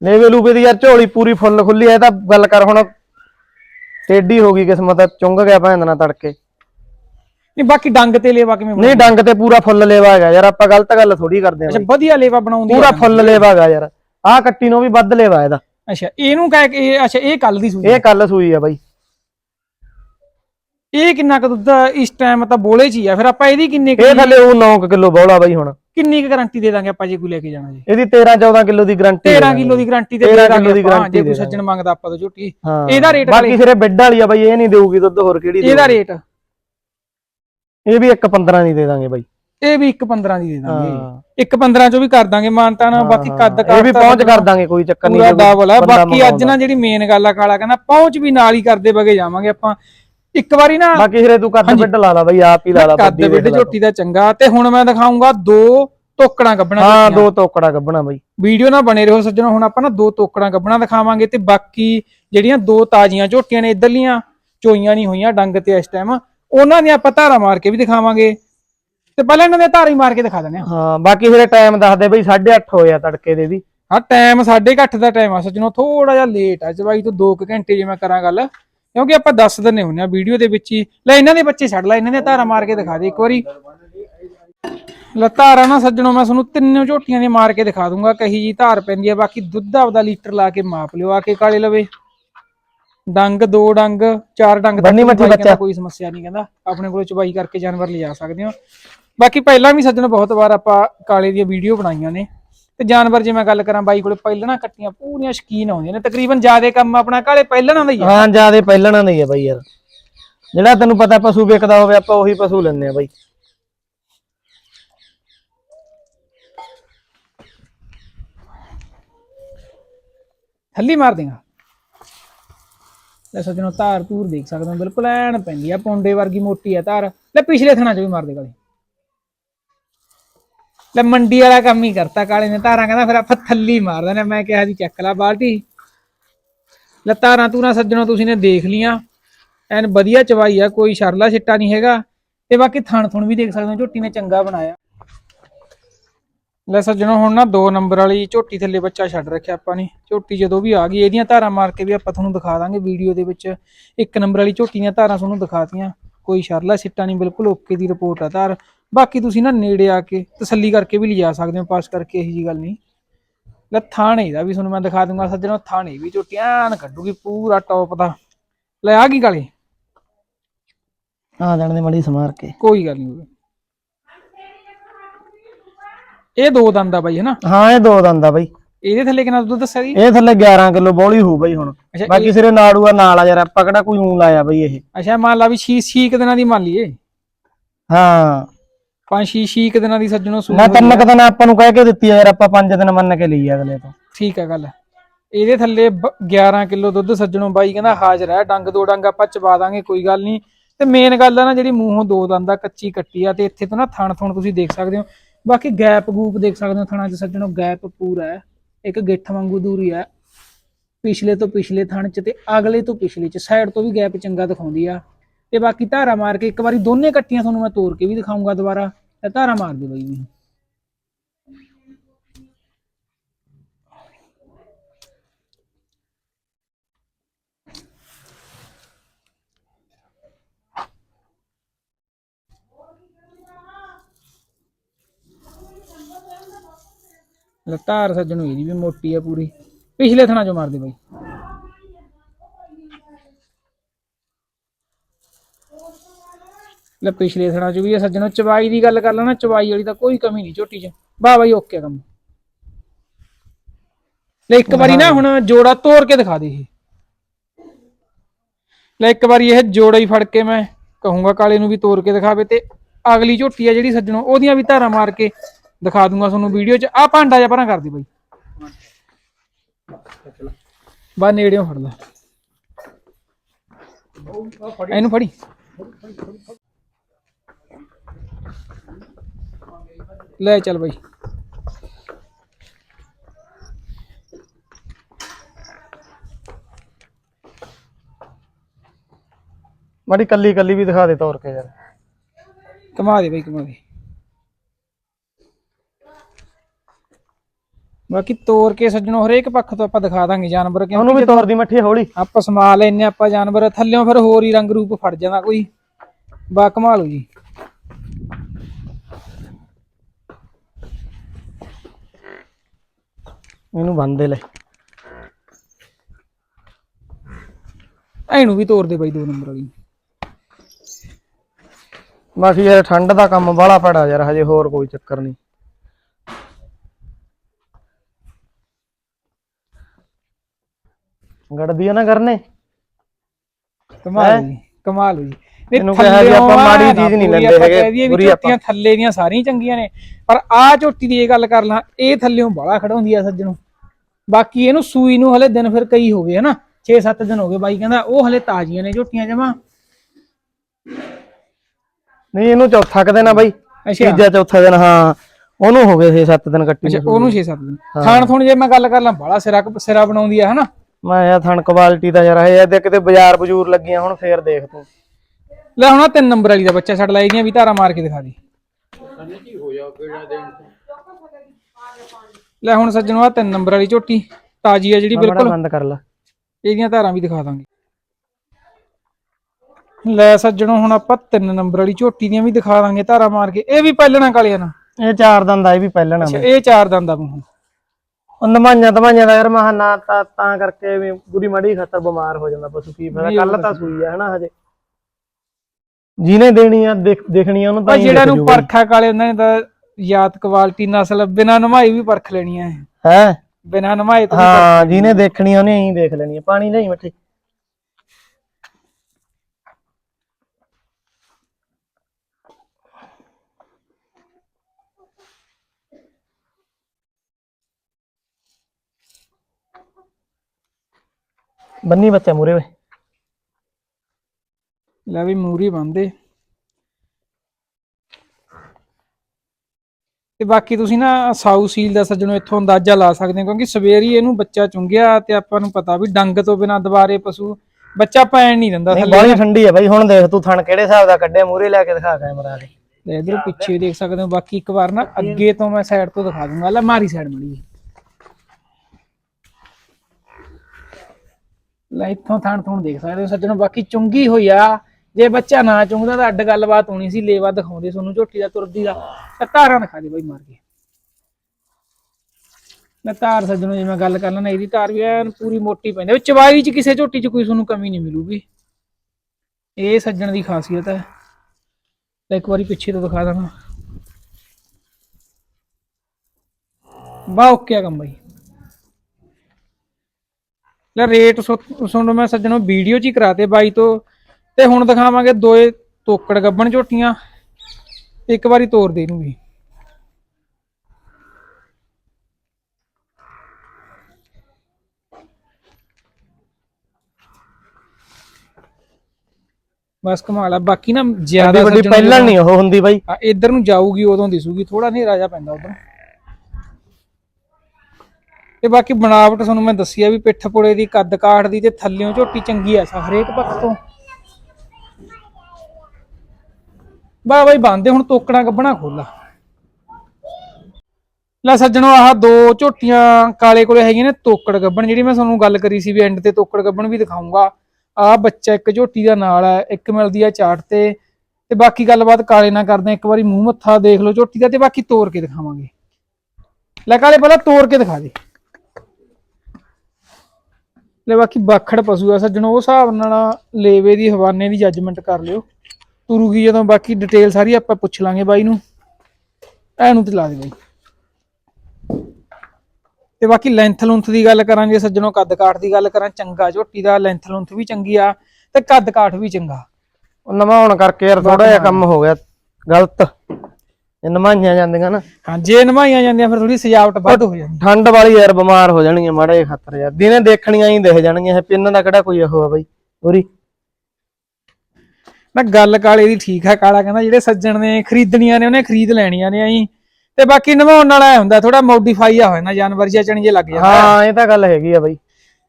A: ਲੇਵੇ ਲੂਵੇ ਦੀ ਯਾਰ ਝੋਲੀ ਪੂਰੀ ਫੁੱਲ ਖੁੱਲੀ ਐ ਤਾਂ ਗੱਲ ਕਰ ਹੁਣ ਟੇਢੀ ਹੋ ਗਈ ਕਿਸਮਤ ਚੁੰਗ ਗਿਆ ਭੈਣ ਨਾਲ ਤੜਕੇ।
B: ਨਹੀਂ ਬਾਕੀ ਡੰਗ ਤੇ ਲੇਵਾ ਕਿਵੇਂ
A: ਨਹੀਂ ਡੰਗ ਤੇ ਪੂਰਾ ਫੁੱਲ ਲੇਵਾ ਹੈਗਾ ਯਾਰ ਆਪਾਂ ਗਲਤ ਗੱਲ ਥੋੜੀ ਕਰਦੇ ਆਂ
B: ਅੱਛਾ ਵਧੀਆ ਲੇਵਾ ਬਣਾਉਂਦੀ
A: ਪੂਰਾ ਫੁੱਲ ਲੇਵਾ ਹੈਗਾ ਯਾਰ ਆਹ ਕੱਟੀ ਨੂੰ ਵੀ ਵੱਧ ਲੇਵਾ ਇਹਦਾ।
B: ਅੱਛਾ ਇਹਨੂੰ ਕਹਿ ਅੱਛਾ ਇਹ ਕੱਲ ਦੀ ਸੂਈ
A: ਇਹ ਕੱਲ ਸੂਈ ਆ ਬਾਈ।
B: ਇਹ ਕਿੰਨਾ ਕੁ ਦੁੱਧ ਇਸ ਟਾਈਮ ਤਾਂ ਬੋਲੇ ਚ ਹੀ ਆ। ਫਿਰ ਆਪਾਂ ਇਹਦੀ ਕਿੰਨੇ ਕੁ-
A: ਇਹ ਥੱਲੇ ਉਹ 9 ਕਿਲੋ ਬੌਲਾ ਬਾਈ ਹੁਣ।
B: ਕਿੰਨੀ ਕੁ ਗਾਰੰਟੀ ਦੇ ਦਾਂਗੇ ਆਪਾਂ ਜੇ ਕੋਈ ਲੈ ਕੇ ਜਾਣਾ ਜੀ?
A: ਇਹਦੀ 13 14 ਕਿਲੋ ਦੀ ਗਾਰੰਟੀ
B: 13 ਕਿਲੋ ਦੀ ਗਾਰੰਟੀ ਤੇ
A: 13
B: ਦੇ
A: ਕਿਲੋ ਦੀ guarantee
B: ਜੇ ਕੋਈ ਸੱਜਣ ਮੰਗਦਾ ਆਪਾਂ ਤੋਂ ਝੋਟੀ ਇਹਦਾ rate
A: ਬਾਕੀ ਫਿਰ ਇਹ ਬੈੱਡ ਵਾਲੀ ਆ ਬਾਈ ਇਹ ਨਹੀਂ ਦੇਊਗੀ ਦੁੱਧ ਹੋਰ ਕਿਹੜੀ
B: ਇਹਦਾ
A: ਦੇਊਗੀ।
B: ਰੇਟ
A: ਇਹ ਵੀ 1.15 ਦੀ ਦੇ ਦਾਂਗੇ ਬਾਈ।
B: ਇਹ ਵੀ 1.15 ਦੀ ਦੇ ਦਾਂਗੇ
A: ਹਾਂ।
B: 1.15 ਚੋਂ ਵੀ ਕਰ ਦਾਂਗੇ ਮਾਨਤਾ ਨਾ ਬਾਕੀ ਕੱਦ
A: ਇਹ ਵੀ ਪਹੁੰਚ ਕਰ ਦਾਂਗੇ ਕੋਈ ਚੱਕਰ ਨਹੀਂ
B: ਪੂਰਾ ਡਬਲ ਹੈ ਬਾਕੀ ਅੱਜ। ਨਾ ਜਿਹੜੀ ਮੇਨ ਗੱਲ ਆ ਕਾਲਾ ਕਹਿੰਦਾ ਪਹੁੰਚ ਵੀ ਨਾਲ ਹੀ ਕਰਦੇ ਬਗੇ ਜਾਵਾਂਗੇ ਆਪਾਂ। ਇੱਕ ਵਾਰੀ ਨਾ
A: ਬਾਕੀ ਫਿਰ ਤੂੰ ਕੱਦ ਬੈੱਡ ਲਾ ਲਾ ਬਾਈ ਆਪ ਹੀ ਲਾ ਲਾ
B: ਕੱਦ
A: ਲਾ।
B: ਝੋਟੀ ਦਾ ਚੰਗਾ ਤੇ ਹੁਣ ਮੈਂ ਦਿਖਾਉਂਗਾ ਦੋ ਟੋਕੜਾਂ ਕੱਢਣਾ
A: ਹਾਂ ਦੋ ਤੋਕੜਾ ਗੱਬਣਾ ਬਾਈ।
B: ਵੀਡੀਓ ਨਾਲ ਬਣੇ ਰਹੋ ਸੱਜਣੋ ਹੁਣ ਆਪਾਂ ਨਾ ਦੋ ਟੋਕੜਾਂ ਕੱਢਣਾ ਦਿਖਾਵਾਂਗੇ ਤੇ ਬਾਕੀ ਜਿਹੜੀਆਂ ਦੋ ਤਾਜ਼ੀਆਂ ਝੋਟੀਆਂ ਨੇ ਇਧਰਲੀਆਂ ਚੋਈਆਂ ਨਹੀਂ ਹੋਈਆਂ ਡੰਗ ਤੇ ਇਸ ਟਾਈਮ ਉਹਨਾਂ ਦੀਆਂ ਆਪਾਂ ਧਾਰਾ ਮਾਰ ਕੇ ਵੀ ਦਿਖਾਵਾਂਗੇ। ਤੇ ਪਹਿਲਾਂ ਇਹਨਾਂ ਦੀਆਂ ਧਾਰਾ ਮਾਰ ਕੇ ਦਿਖਾ ਦਿੰਦੇ ਆ
A: ਹਾਂ ਬਾਕੀ ਫਿਰ ਟਾਈਮ ਦੱਸ ਦੇ ਬਈ 8:30 ਹੋਇਆ ਤੜਕੇ ਦੇ ਵੀ।
B: ਹਾਂ ਟਾਈਮ 8:30 ਦਾ ਟਾਈਮ ਆ ਸੱਜਣੋ ਥੋੜਾ ਜਿਹਾ ਲੇਟ ਆ। ਜਵਾਈ ਤੋਂ 2 ਘੰਟੇ ਜੇ ਮੈਂ ਕਰਾਂ ਗੱਲ। ਕਿਉਂਕਿ ਆਪਾਂ ਦੱਸ ਦਿੰਨੇ ਹੁੰਨੇ ਆ ਵੀਡੀਓ ਦੇ ਵਿੱਚ ਹੀ। ਲੈ ਇਹਨਾਂ ਦੇ ਬੱਚੇ ਛੱਡ ਲੈ ਇਹਨਾਂ ਦੇ ਧਾਰਾ ਮਾਰ ਕੇ ਦਿਖਾ ਦੇ ਇੱਕ ਵਾਰੀ। ਲੈ ਧਾਰਾ ਨਾ ਸੱਜਣੋ ਮੈਂ ਤੁਹਾਨੂੰ ਤਿੰਨੋਂ ਝੋਟੀਆਂ ਦੇ ਮਾਰ ਕੇ ਦਿਖਾ ਦੂੰਗਾ ਕਹੀ ਜੀ ਧਾਰ ਪੈਂਦੀ ਆ ਬਾਕੀ ਦੁੱਧ ਆਪਦਾ ਲੀਟਰ ਲਾ ਕੇ ਮਾਪ ਲਿਓ ਆ ਕੇ ਕਾਲੇ ਲਵੇ। ਡੰਗ ਦੋ ਡੰਗ ਚਾਰ ਡੰਗ
A: ਬੰਨੀ ਮੱਠੀ ਬੱਚਾ।
B: ਕੋਈ ਸਮੱਸਿਆ ਨਹੀਂ ਕਹਿੰਦਾ ਆਪਣੇ ਕੋਲ ਚਬਾਈ ਕਰਕੇ ਜਾਨਵਰ ਲਿਜਾ ਸਕਦੇ ਹੋ। ਬਾਕੀ ਪਹਿਲਾਂ ਵੀ ਸੱਜਣ ਬਹੁਤ ਵਾਰ ਆਪਾਂ ਕਾਲੇ ਦੀਆਂ ਵੀਡੀਓ ਬਣਾਈਆਂ ਨੇ। ਤੇ ਜਾਨਵਰ ਜੇ ਮੈਂ ਗੱਲ ਕਰਾਂ ਬਾਈ ਕੋਲੇ ਪਹਿਲਣਾ ਕੱਟੀਆਂ ਪੂਰੀਆਂ ਸ਼ਕੀਨ ਆਉਂਦੀਆਂ ਨੇ ਤਕਰੀਬਨ ਜ਼ਿਆਦਾ ਕੰਮ ਆਪਣਾ ਕਾਲੇ ਪਹਿਲਣਾ ਦਾ ਹੀ ਆ।
A: ਹਾਂ ਜਿਆਦੇ ਪਹਿਲਣਾ ਨਹੀਂ ਹੈ ਬਾਈ ਯਾਰ। ਜਿਹੜਾ ਤੈਨੂੰ ਪਤਾ ਪਸ਼ੂ ਵਿਕਦਾ ਹੋਵੇ ਆਪਾਂ ਉਹੀ ਪਸ਼ੂ ਲੈਣੇ ਆ ਬਾਈ।
B: ਥੱਲੀ ਮਾਰ ਦੇਗਾ। ਲੈ ਸੱਜਣੋ ਧਾਰ ਧੂਰ ਦੇਖ ਸਕਦੇ ਹੋ ਬਿਲਕੁਲ ਐਨ ਪੈਂਦੀ ਆ ਪੌਂਡੇ ਵਰਗੀ ਮੋਟੀ ਆ ਧਾਰ। ਲੈ ਪਿਛਲੇ ਥਣਾ ਚ ਵੀ ਮਾਰ ਦੇ ਲੈ ਮੰਡੀ ਵਾਲਾ ਕੰਮ ਹੀ ਕਰਤਾ, ਕਾਲੇ ਨੇ ਧਾਰਾਂ ਕਹਿੰਦਾ ਫਿਰ ਆਪਾਂ ਥੱਲੀ ਮਾਰ ਦੇਣਾ ਮੈਂ ਕਿਹਾ ਜੀ ਚੱਕ ਲਾ ਬਾਲਟੀ। ਲੈ ਧਾਰਾਂ ਤੂਰਾਂ ਸੱਜਣੋ ਤੁਸੀਂ ਨੇ ਦੇਖ ਲੀਆਂ ਐਨ ਵਧੀਆ ਚਵਾਈ ਆ, ਕੋਈ ਸ਼ਰਲਾ ਛਿੱਟਾ ਨਹੀਂ ਹੈਗਾ। ਤੇ ਬਾਕੀ ਥਣ ਥੁਣ ਵੀ ਦੇਖ ਸਕਦੇ ਹੋ, ਝੋਟੀ ਨੇ ਚੰਗਾ ਬਣਾਇਆ। ਲੈ ਸੱਜਣੋ, ਹੁਣ ਨਾ 2 ਨੰਬਰ ਵਾਲੀ ਝੋਟੀ ਥੱਲੇ ਬੱਚਾ ਛੱਡ ਰੱਖਿਆ ਆਪਾਂ ਨੇ। ਝੋਟੀ ਜਦੋਂ ਵੀ ਆ ਗਈ, ਇਹਦੀਆਂ ਧਾਰਾਂ ਮਾਰ ਕੇ ਵੀ ਆਪਾਂ ਤੁਹਾਨੂੰ ਦਿਖਾ ਦਾਂਗੇ ਵੀਡੀਓ ਦੇ ਵਿੱਚ। ਇੱਕ ਨੰਬਰ ਵਾਲੀ ਝੋਟੀ ਦੀਆਂ ਧਾਰਾਂ ਤੁਹਾਨੂੰ ਦਿਖਾਤੀਆਂ ਕੋਈ ਸ਼ਰਲਾ ਸਿੱਟਾ ਨਹੀਂ ਬਿਲਕੁਲ ਓਕੇ ਦੀ ਰਿਪੋਰਟ ਆ ਧਾਰ ਬਾਕੀ ਤੁਸੀਂ ਨਾ ਨੇੜੇ ਆ ਕੇ ਤਸੱਲੀ ਕਰਕੇ ਵੀ ਲਿਜਾ ਸਕਦੇ ਹੋ ਪਾਸ ਕਰਕੇ ਇਹੀ ਜੀ ਗੱਲ ਨਹੀਂ। ਲੈ ਥਾਣੇ ਦਾ ਵੀ ਤੁਹਾਨੂੰ ਮੈਂ ਦਿਖਾ ਦੂੰਗਾ ਸੱਜਣੋ ਥਾਣੇ ਵੀ ਝੋਟੀਆਂ ਕੱਢੂਗੀ ਪੂਰਾ ਟੌਪ ਦਾ। ਲੈ ਆ ਗਈ ਗਾਲੇ?
A: ਆ ਜਾਣ ਦੇ ਮੜੀ ਸਮਾਰ ਕੇ।
B: ਕੋਈ ਗੱਲ ਨਹੀਂ। ਇਹ ਦੋ ਦੰਦ ਆ ਬਾਈ ਹੈ ਨਾ?
A: ਹਾਂ ਇਹ ਦੋ ਦੰਦ ਆ ਬਾਈ।
B: ਇਹਦੇ ਥੱਲੇ ਕਿੰਨਾ ਦੁੱਧ ਦੱਸਿਆ ਜੀ?
A: ਇਹ ਥੱਲੇ 11 ਕਿਲੋ ਬੌਲੀ ਹੋਊ ਬਾਈ ਹੁਣ।
B: ਅੱਛਾ
A: ਬਾਕੀ ਸਿਰੇ ਨਾੜੂ ਆ ਨਾਲ ਆ ਯਾਰ ਆਪਾਂ ਕਿਹੜਾ ਕੋਈ ਊਂ ਲਾਇਆ ਬਾਈ ਇਹ।
B: ਅੱਛਾ ਮੰਨ ਲਾ ਵੀ 6 6 ਦਿਨਾਂ ਦੀ ਮੰਨ ਲਈਏ।
A: ਹਾਂ।
B: ਪੰਜ ਛੇ ਛੇ ਕੁ ਦਿਨਾਂ ਦੀ ਸੱਜਣੋ ਸੂਈ
A: ਨਾ ਤਿੰਨ। ਕੁ ਦਿਨ ਆਪਾਂ ਨੂੰ ਕਹਿ ਕੇ ਦਿੱਤੀ ਆ ਯਾਰ ਆਪਾਂ ਪੰਜ ਦਿਨ ਮੰਨ ਕੇ ਲਈ ਅਗਲੇ ਤੋਂ।
B: ਠੀਕ ਆ ਗੱਲ। ਇਹਦੇ ਥੱਲੇ ਬ- 11 ਕਿਲੋ ਦੁੱਧ ਸੱਜਣੋ ਬਾਈ ਕਹਿੰਦਾ ਹਾਜ਼ਰ ਹੈ ਡੰਗ ਦੋ ਡੰਗ ਆਪਾਂ ਚਬਾ ਦਾਂਗੇ ਕੋਈ ਗੱਲ ਨਹੀਂ। ਤੇ ਮੇਨ ਗੱਲ ਆ ਨਾ ਜਿਹੜੀ ਮੂੰਹੋਂ ਦੋ ਦੰਦਾ ਕੱਚੀ ਕੱਟੀ ਆ ਤੇ ਇੱਥੇ ਤੋਂ ਨਾ ਥਣ ਥਣ ਤੁਸੀਂ ਦੇਖ ਸਕਦੇ ਹੋ। ਬਾਕੀ ਗੈਪ ਗੂਪ ਦੇਖ ਸਕਦੇ ਹੋ ਥਣਾਂ 'ਚ ਸੱਜਣੋ ਗੈਪ ਪੂਰਾ ਹੈ। ਇੱਕ ਗਿੱਠ ਵਾਂਗੂ ਦੂਰੀ ਆ। ਪਿਛਲੇ ਤੋਂ ਪਿਛਲੇ ਥਣ 'ਚ ਤੇ ਅਗਲੇ ਤੋਂ ਪਿਛਲੇ 'ਚ ਸਾਈਡ ਤੋਂ ਵੀ ਗੈਪ ਚੰਗਾ ਦਿਖਾਉਂਦੀ ਆ। ਤੇ ਬਾਕੀ ਧਾਰਾ ਮਾਰ ਕੇ ਇੱਕ ਵਾਰੀ ਦੋਨੇ ਕੱਟੀਆਂ ਤੁਹਾਨੂੰ ਮੈਂ ਤੋੜ ਕੇ ਵੀ ਦਿਖਾਉਂਗਾ ਦੁਬਾਰਾ। ਤੇ ਧਾਰਾ ਮਾਰ ਦਿਓ ਬਾਈ ਮੈਨੂੰ ਲਤਾਰ ਸੱਜਣ, ਇਹਦੀ ਵੀ ਮੋਟੀ ਆ ਪੂਰੀ। ਪਿਛਲੇ ਥਣਾ ਚੋਂ ਮਾਰਦੇ ਬਾਈ। ਲੈ ਪਿਛਲੇ ਥਣਾ ਚੋਂ ਵੀ ਇਹ ਸੱਜਣੋ, ਚਵਾਈ ਦੀ ਗੱਲ ਕਰ ਲੈਣਾ ਚਵਾਈ ਵਾਲੀ ਤਾਂ ਕੋਈ ਕਮੀ ਨਹੀਂ ਝੋਟੀ 'ਚ। ਵਾਹ ਬਾਈ ਓਕੇ ਕੰਮ। ਲੈ ਇੱਕ ਵਾਰੀ ਨਾ ਹੁਣ ਜੋੜਾ ਤੋੜ ਕੇ ਦਿਖਾ ਦੇ ਇਹ। ਲੈ ਇੱਕ ਵਾਰੀ ਇਹ ਜੋੜਾ ਹੀ ਫੜ ਕੇ ਮੈਂ ਕਹੂੰਗਾ ਕਾਲੇ ਨੂੰ ਵੀ ਤੋੜ ਕੇ ਦਿਖਾਵੇ ਤੇ ਅਗਲੀ ਝੋਟੀ ਆ ਜਿਹੜੀ ਸੱਜਣੋ, ਉਹਦੀਆਂ ਵੀ ਧਾਰਾ ਮਾਰ ਕੇ ਦਿਖਾ ਦੂੰਗਾ ਤੁਹਾਨੂੰ ਵੀਡੀਓ 'ਚ। ਆ ਭਾਂਡਾ ਜਿਹਾ ਪਰਾਂ ਕਰ ਦੇ ਬਾਈ। ਬਾ ਨੇੜਿਓਂ ਫੜ ਲੈ। ਇਹਨੂੰ ਫੜੀ। ਲੈ ਚੱਲ ਬਾਈ।
A: ਮਾੜੀ ਕੱਲੀ ਕੱਲੀ ਵੀ ਦਿਖਾ ਦੇ ਤੋਰ ਕੇ ਯਾਰ।
B: ਕਮਾ ਦੇ ਬਾਈ ਕਮਾ ਦੇ। ਬਾਕੀ ਤੋਰ ਕੇ ਸੱਜਣੋ ਹਰੇਕ ਪੱਖ ਤੋਂ ਆਪਾਂ ਦਿਖਾ ਦਾਂਗੇ ਜਾਨਵਰ ਕਿਉਂ
A: ਉਹਨੂੰ ਵੀ ਤੋਰ ਦੀ ਮੱਠੀ ਹੌਲੀ।
B: ਆਪਾਂ ਸਮਾ ਲੈਨੇ ਆਪਾਂ ਜਾਨਵਰ ਥੱਲਿਓਂ ਫਿਰ ਹੋਰ ਹੀ ਰੰਗ ਰੂਪ ਫੜ ਜਾਂਦਾ ਕੋਈ। ਬਾ ਕਮਾਲ ਹੋ ਜੀ
A: ਇਹਨੂੰ ਬੰਨ ਦੇ ਲੈ।
B: ਇਹਨੂੰ ਵੀ ਤੋਰ ਦੇ ਬਾਈ ਦੋ ਨੰਬਰ ਵਾਲੀ।
A: ਬਾਕੀ ਯਾਰ ਠੰਡ ਦਾ ਕੰਮ ਬਾਹਲਾ ਪੜਾ ਯਾਰ ਹਜੇ ਹੋਰ ਕੋਈ ਚੱਕਰ ਨਹੀਂ। ਗੜਦੀ ਆ ਨਾ ਕਰਨੇ।
B: ਕਮਾਲ ਜੀ ਕਮਾਲ ਹੋ ਜੀ। ਨਹੀਂ
A: ਇਹਨੂੰ ਕਿਹਾ ਵੀ ਆਪਾਂ ਮਾੜੀ ਚੀਜ਼ ਨਹੀਂ ਲੈਂਦੇ ਹੈਗੇ, ਪੂਰੀ ਆਪਾਂ-
B: ਥੱਲੇ ਦੀਆਂ ਸਾਰੀਆਂ ਚੰਗੀਆਂ ਨੇ ਪਰ ਆਹ ਝੋਟੀ ਦੀ ਇਹ ਗੱਲ ਕਰ ਲਾਂ ਇਹ ਥੱਲਿਓਂ ਬਾਹਲਾ ਖੜਾਉਂਦੀ ਆ ਸੱਜਣੋਂ। ਬਾਕੀ ਇਹਨੂੰ ਸੂਈ ਨੂੰ ਹਲੇ ਦਿਨ ਫਿਰ ਕਈ ਹੋ ਗਏ ਹਨਾ? 6-7 ਦਿਨ ਹੋ ਗਏ ਬਾਈ ਕਹਿੰਦਾ ਉਹ ਹਲੇ ਤਾਜ਼ੀਆਂ ਨੇ ਝੋਟੀਆਂ ਜਮਾ।
A: ਨਹੀਂ ਇਹਨੂੰ ਚੌਥਾ ਕਦੇ ਨਾ ਬਾਈ ਤੀਜਾ ਚੌਥਾ ਦਿਨ ਹਾਂ ਉਹਨੂੰ ਹੋ ਗਏ 6-7 ਦਿਨ ਕੱਟੀ
B: ਅੱਛਾ। ਉਹਨੂੰ 6-7 ਦਿਨ। ਖਾਣ ਥੋਣ ਜੇ ਮੈਂ ਗੱਲ ਕਰ ਲਾਂ ਬਾਹਲਾ ਸਿਰਾ ਸਿਰਾ ਬਣਾਉਂਦੀ ਆ ਹਨਾ?
A: ਮੈਂ ਆ ਥਣ ਕੁਆਲਿਟੀ ਦਾ ਯਾਰ ਇਹ ਤੇ ਕਿਤੇ ਬਾਜ਼ਾਰ ਬਜੂਰ ਲੱਗੀਆਂ ਹੁਣ ਫੇਰ ਦੇਖ ਤੂੰ।
B: ਲੈ ਹੁਣ ਆਹ ਤਿੰਨ ਨੰਬਰ ਵਾਲੀ ਦਾ ਬੱਚਾ ਛੱਡ ਲੈ ਇਹਦੀਆਂ ਵੀ ਧਾਰਾ ਮਾਰ ਕੇ ਦਿਖਾ ਦੀ। ਲੈ ਹੁਣ ਸੱਜਣੋ ਆ ਤਿੰਨ ਨੰਬਰ ਵਾਲੀ ਝੋਟੀ ਤਾਜੀ ਆ ਜਿਹੜੀ ਬਿਲਕੁਲ।
A: ਬੰਦ ਕਰ ਲੈ।
B: ਇਹਦੀਆਂ ਧਾਰਾਂ ਵੀ ਦਿਖਾ ਦਾਂਗੇ। ਲੈ ਸੱਜਣੋ ਹੁਣ ਆਪਾਂ ਤਿੰਨ ਨੰਬਰ ਵਾਲੀ ਝੋਟੀ ਦੀਆਂ ਵੀ ਦਿਖਾ ਦਾਂਗੇ ਧਾਰਾਂ ਮਾਰ ਕੇ। ਇਹ ਵੀ ਪਹਿਲਣਾ ਕਾਲੀਆਂ ਨਾ
A: ਇਹ ਚਾਰ ਦੰਦ ਆ ਇਹ ਵੀ ਪਹਿਲਣਾ
B: ਅੱਛਾ ਇਹ ਚਾਰ ਦੰਦ ਆ ਮੂੰਹ
A: ਉਹ ਨਮਾਈਆਂ ਤਮਾਈਆਂ ਦਾ ਯਾਰ ਮਹਾ ਨਾ ਤਾਂ ਤਾਂ ਕਰਕੇ ਵੀ ਪੂਰੀ ਮੜੀ ਖਾਤਰ ਬਿਮਾਰ ਹੋ ਜਾਂਦਾ ਪਸ਼ੂ ਕੀ ਪਤਾ ਕੱਲ ਤਾਂ ਸੂਈ ਆ ਹਨਾ ਹਜੇ। ਜਿਹਨੇ ਦੇਣੀ ਆ ਦੇਖ- ਦੇਖਣੀ ਆ ਉਹਨੂੰ ਤਾਂ
B: ਪਰ
A: ਹੀ
B: ਜਿਹੜਾ ਨੂੰ
A: ਜੂਗਾ।
B: ਪਰਖਾ ਕਾਲੇ ਉਹਨਾਂ ਨੇ ਤਾਂ ਯਾਦ ਕੁਆਲਿਟੀ ਨਸਲ ਬਿਨਾ ਨਮਾਈ ਵੀ ਪਰਖ ਲੈਣੀ ਹੈ
A: ਹੈਂ?
B: ਬਿਨਾ ਨਮਾਏ ਤੋਂ ਵੀ
A: ਹਾਂ ਜਿਹਨੇ ਦੇਖਣੀ ਆ। ਉਹਨੇ ਐਂ ਦੇਖ ਲੈਣੀ ਆ। ਪਾਣੀ ਨਹੀਂ ਮੱਠੀ। ਬੰਨੀ ਬੱਚਾ ਮੂਰੇ ਵੇ
B: ਲੈ ਵੀ ਮੂਰੀ ਬੰਦੇ ਤੇ ਬਾਕੀ ਤੁਸੀਂ ਨਾ ਸਾਊ ਸੀਲ ਦਾ ਸੱਜਣੋ ਇੱਥੋਂ ਅੰਦਾਜ਼ਾ ਲਾ ਸਕਦੇ ਹੋ ਕਿਉਂਕਿ ਸਵੇਰੀ ਇਹਨੂੰ ਬੱਚਾ ਚੁੰਗਿਆ ਤੇ ਆਪਾਂ ਨੂੰ ਪਤਾ ਵੀ ਡੰਗ ਤੋਂ ਬਿਨਾ ਦੁਬਾਰੇ ਪਸ਼ੂ ਬੱਚਾ ਪੈਣ ਨਹੀਂ ਦਿੰਦਾ
A: ਨਹੀਂ
B: ਥੱਲੇ।
A: ਬਾਹਲੀ ਠੰਡੀ ਆ ਬਾਈ ਹੁਣ ਦੇਖ ਤੂੰ ਥਣ ਕਿਹੜੇ ਹਿਸਾਬ ਦਾ ਕੱਢਿਆ ਮੂਰੇ ਲੈ ਕੇ ਦਿਖਾ ਕੈਮਰਾ ਦੇ
B: ਇਧਰ ਪਿੱਛੇ ਦੇਖ ਸਕਦੇ ਹੋ ਬਾਕੀ ਇੱਕ ਵਾਰ ਨਾ ਅੱਗੇ ਤੋਂ ਮੈਂ ਸਾਈਡ ਤੋਂ ਦਿਖਾ ਦੂੰਗਾ। ਲੈ ਮਾਰੀ ਸਾਈਡ ਮੜੀ ਲੈ ਇੱਥੋਂ ਥਾਣ ਥੂਣ ਦੇਖ ਸਕਦੇ ਹੋ ਸੱਜਣ, ਬਾਕੀ ਚੁੰਗੀ ਹੋਈ ਆ। ਜੇ ਬੱਚਾ ਨਾ ਚੁੰਗਦਾ ਤਾਂ ਅੱਡ ਗੱਲਬਾਤ ਹੋਣੀ ਸੀ, ਲੇਵਾ ਦਿਖਾਉਂਦੇ ਤੁਹਾਨੂੰ ਝੋਟੀ ਦਾ, ਤੁਰਦੀ ਦਾ। ਤਾਂ ਧਾਰਾਂ ਦਿਖਾ ਦੇ ਬਾਈ ਮਾਰ ਕੇ। ਮੈਂ ਧਾਰ ਸੱਜਣੋ, ਜੇ ਮੈਂ ਗੱਲ ਕਰ ਲੈਣਾ ਇਹਦੀ ਧਾਰ ਵੀ ਐਨ ਪੂਰੀ ਮੋਟੀ ਪੈਂਦੀ ਹੈ ਚਵਾਈ ਚ ਕਿਸੇ ਝੋਟੀ ਚ ਕੋਈ ਤੁਹਾਨੂੰ ਕਮੀ ਨਹੀਂ ਮਿਲੂਗੀ। ਇਹ ਸੱਜਣ ਦੀ ਖਾਸੀਅਤ ਹੈ। ਤਾਂ ਇੱਕ ਵਾਰੀ ਪਿੱਛੇ ਤੋਂ ਦਿਖਾ ਦੇਣਾ ਬਾ, ਓਕੇ ਆ ਕੰਮ ਬਾਈ। ਲੈ ਰੇਟ ਸੁਣੋ ਮੈਂ ਸੱਜਣੋ ਵੀਡੀਓ ਚ ਹੀ ਕਰਾਤੇ ਬਾਈ ਤੋਂ। ਤੇ ਹੁਣ ਦਿਖਾਵਾਂਗੇ ਦੋਏ ਤੋਕੜ ਗੱਬਣ ਝੋਟੀਆਂ। ਇੱਕ ਵਾਰੀ ਤੋੜ ਦੇ ਇਹਨੂੰ ਵੀ। ਬਸ ਕਮਾਲ ਆ। ਬਾਕੀ ਨਾ ਜ਼ਿਆਦਾ
A: ਵੱਡੀ ਪਹਿਲਾਂ ਨਹੀਂ ਉਹ ਹੁੰਦੀ ਬਾਈ।
B: ਆ ਇਧਰ ਨੂੰ ਜਾਊਗੀ ਉਦੋਂ ਦਿਸੂਗੀ। ਥੋੜਾ ਹਨੇਰਾ ਜਿਹਾ ਪੈਂਦਾ ਉਧਰ। ਤੇ ਬਾਕੀ ਬਣਾਵਟ ਤੁਹਾਨੂੰ ਮੈਂ ਦੱਸੀ ਆ ਵੀ ਪਿੱਠ ਪੁੜੇ ਦੀ, ਕੱਦ ਕਾਠ ਦੀ ਤੇ ਥੱਲਿਓਂ ਝੋਟੀ ਚੰਗੀ ਆ ਸਾ, ਹਰੇਕ ਪੱਖ ਤੋਂ। ਬਾ ਬਾਈ ਬੰਦੇ ਹੁਣ ਤੋਕੜਾਂ ਗੱਬਣਾ ਖੋਲਾ। ਲੈ ਸੱਜਣੋ, ਆਹ ਦੋ ਝੋਟੀਆਂ ਕਾਲੇ ਕੋਲੇ ਹੈਗੀਆਂ ਨੇ ਤੋਕੜ ਗੱਬਣ, ਜਿਹੜੀ ਮੈਂ ਤੁਹਾਨੂੰ ਗੱਲ ਕਰੀ ਸੀ ਵੀ ਐਂਡ ਤੇ ਤੋਕੜ ਗੱਬਣ ਵੀ ਦਿਖਾਉਂਗਾ ਆਹ ਬੱਚਾ ਇੱਕ ਝੋਟੀ ਦਾ ਨਾਲ ਹੈ ਇੱਕ ਮਿਲਦੀ ਆ ਚਾਟ ਤੇ। ਤੇ ਬਾਕੀ ਗੱਲਬਾਤ ਕਾਲੇ ਨਾਲ ਕਰਦੇ ਇੱਕ ਵਾਰੀ ਮੂੰਹ ਮੱਥਾ ਦੇਖ ਲਓ ਝੋਟੀ ਦਾ ਤੇ ਬਾਕੀ ਤੋੜ ਕੇ ਦਿਖਾਵਾਂਗੇ। ਲੈ ਕਾਲੇ, ਪਹਿਲਾਂ ਤੋੜ ਕੇ ਦਿਖਾ ਦੇ। ਲੈ ਬਾਕੀ ਬਾਖੜ ਪਸ਼ੂ ਆ ਸੱਜਣੋ ਉਸ ਹਿਸਾਬ ਨਾਲ ਲੇਵੇ ਦੀ ਹਵਾਨੇ ਦੀ ਜੱਜਮੈਂਟ ਕਰ ਲਿਓ। ਤੁਰੂਗੀ ਜਦੋਂ ਬਾਕੀ ਡਿਟੇਲ ਸਾਰੀ ਆਪਾਂ ਪੁੱਛ ਲਾਂਗੇ ਬਾਈ ਨੂੰ। ਐਨੂੰ ਤੇ ਲਾ ਦੇ ਬਾਈ। ਤੇ ਬਾਕੀ ਲੈਂਥ ਲੁੰਥ ਦੀ ਗੱਲ ਕਰਾਂਗੇ ਸੱਜਣੋ ਕੱਦ ਕਾਠ ਦੀ ਗੱਲ ਕਰਾਂ ਚੰਗਾ ਝੋਟੀ ਦਾ ਲੈਂਥ ਲੁੰਥ ਵੀ ਚੰਗੀ ਆ ਤੇ ਕੱਦ ਕਾਠ ਵੀ ਚੰਗਾ।
A: ਉਹ ਨਵਾਉਣ ਕਰਕੇ ਯਾਰ ਥੋੜਾ ਜਿਹਾ ਕੰਮ ਹੋ ਗਿਆ ਗਲਤ। ਇਹ ਨਮਾਈਆਂ ਜਾਂਦੀਆਂ ਨਾ
B: ਹਾਂ ਜੇ ਨਵਾਈਆਂ ਜਾਂਦੀਆਂ ਫਿਰ ਥੋੜੀ ਸਜਾਵਟ ਵੱਧ ਹੋ ਜਾਂਦੀ।
A: ਠੰਡ ਵਾਲੀ ਯਾਰ ਬਿਮਾਰ ਹੋ ਜਾਣਗੀਆਂ ਮਾੜੇ ਜਿਹੇ ਖਾਤਰ ਯਾਰ ਦਿਨੇ ਦੇਖਣੀਆਂ ਹੀ ਦਿਖ ਜਾਣਗੀਆਂ ਇਹ ਪਿੰਨ ਦਾ ਕਿਹੜਾ ਕੋਈ ਉਹ ਆ ਬਾਈ? ਪੂਰੀ।
B: ਨਾ ਗੱਲ ਕਾਲੇ ਦੀ ਠੀਕ ਹੈ ਕਾਲਾ ਕਹਿੰਦਾ ਜਿਹੜੇ ਸੱਜਣ ਨੇ ਖਰੀਦਣੀਆਂ ਨੇ ਉਹਨੇ ਖਰੀਦ ਲੈਣੀਆਂ ਨੇ ਅਸੀਂ। ਤੇ ਬਾਕੀ ਨਵਾਉਣ ਐ ਹੁੰਦਾ ਥੋੜਾ ਮੋਡੀਫਾਈ ਆ ਹੋਇਆ ਨਾ ਜਾਨਵਰ ਜਿਹਾ ਚਣੀ ਜੇ ਲੱਗ ਜਾਂਦਾ।
A: ਹਾਂ ਇਹ ਤਾਂ ਗੱਲ ਹੈਗੀ ਆ ਬਾਈ।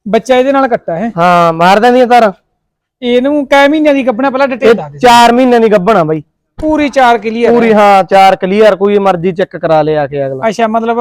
B: ਬੱਚਾ ਇਹਦੇ ਨਾਲ ਕੱਟਾ ਹੈ।
A: ਹਾਂ ਮਾਰ ਦਿੰਦੀਆਂ ਤਾਰਾਂ।
B: ਇਹਨੂੰ ਕੈ ਮਹੀਨਿਆਂ ਦੀ ਕੱਪਣਾ ਪਹਿਲਾਂ ਡਿਟੇਲ ਦੱਸ ਦੇ।
A: 4 ਮਹੀਨਿਆਂ ਦੀ ਗੱਭਣਾ ਬਾਈ।
B: ਪੂਰੀ 4 ਕਲੀਅਰ
A: ਪੂਰੀ ਹਾਂ 4 ਕਲੀਅਰ ਕੋਈ ਮਰਜ਼ੀ ਚੈੱਕ ਕਰਾ ਲਿਆ ਕੇ ਅਗਲਾ।
B: ਅੱਛਾ ਮਤਲਬ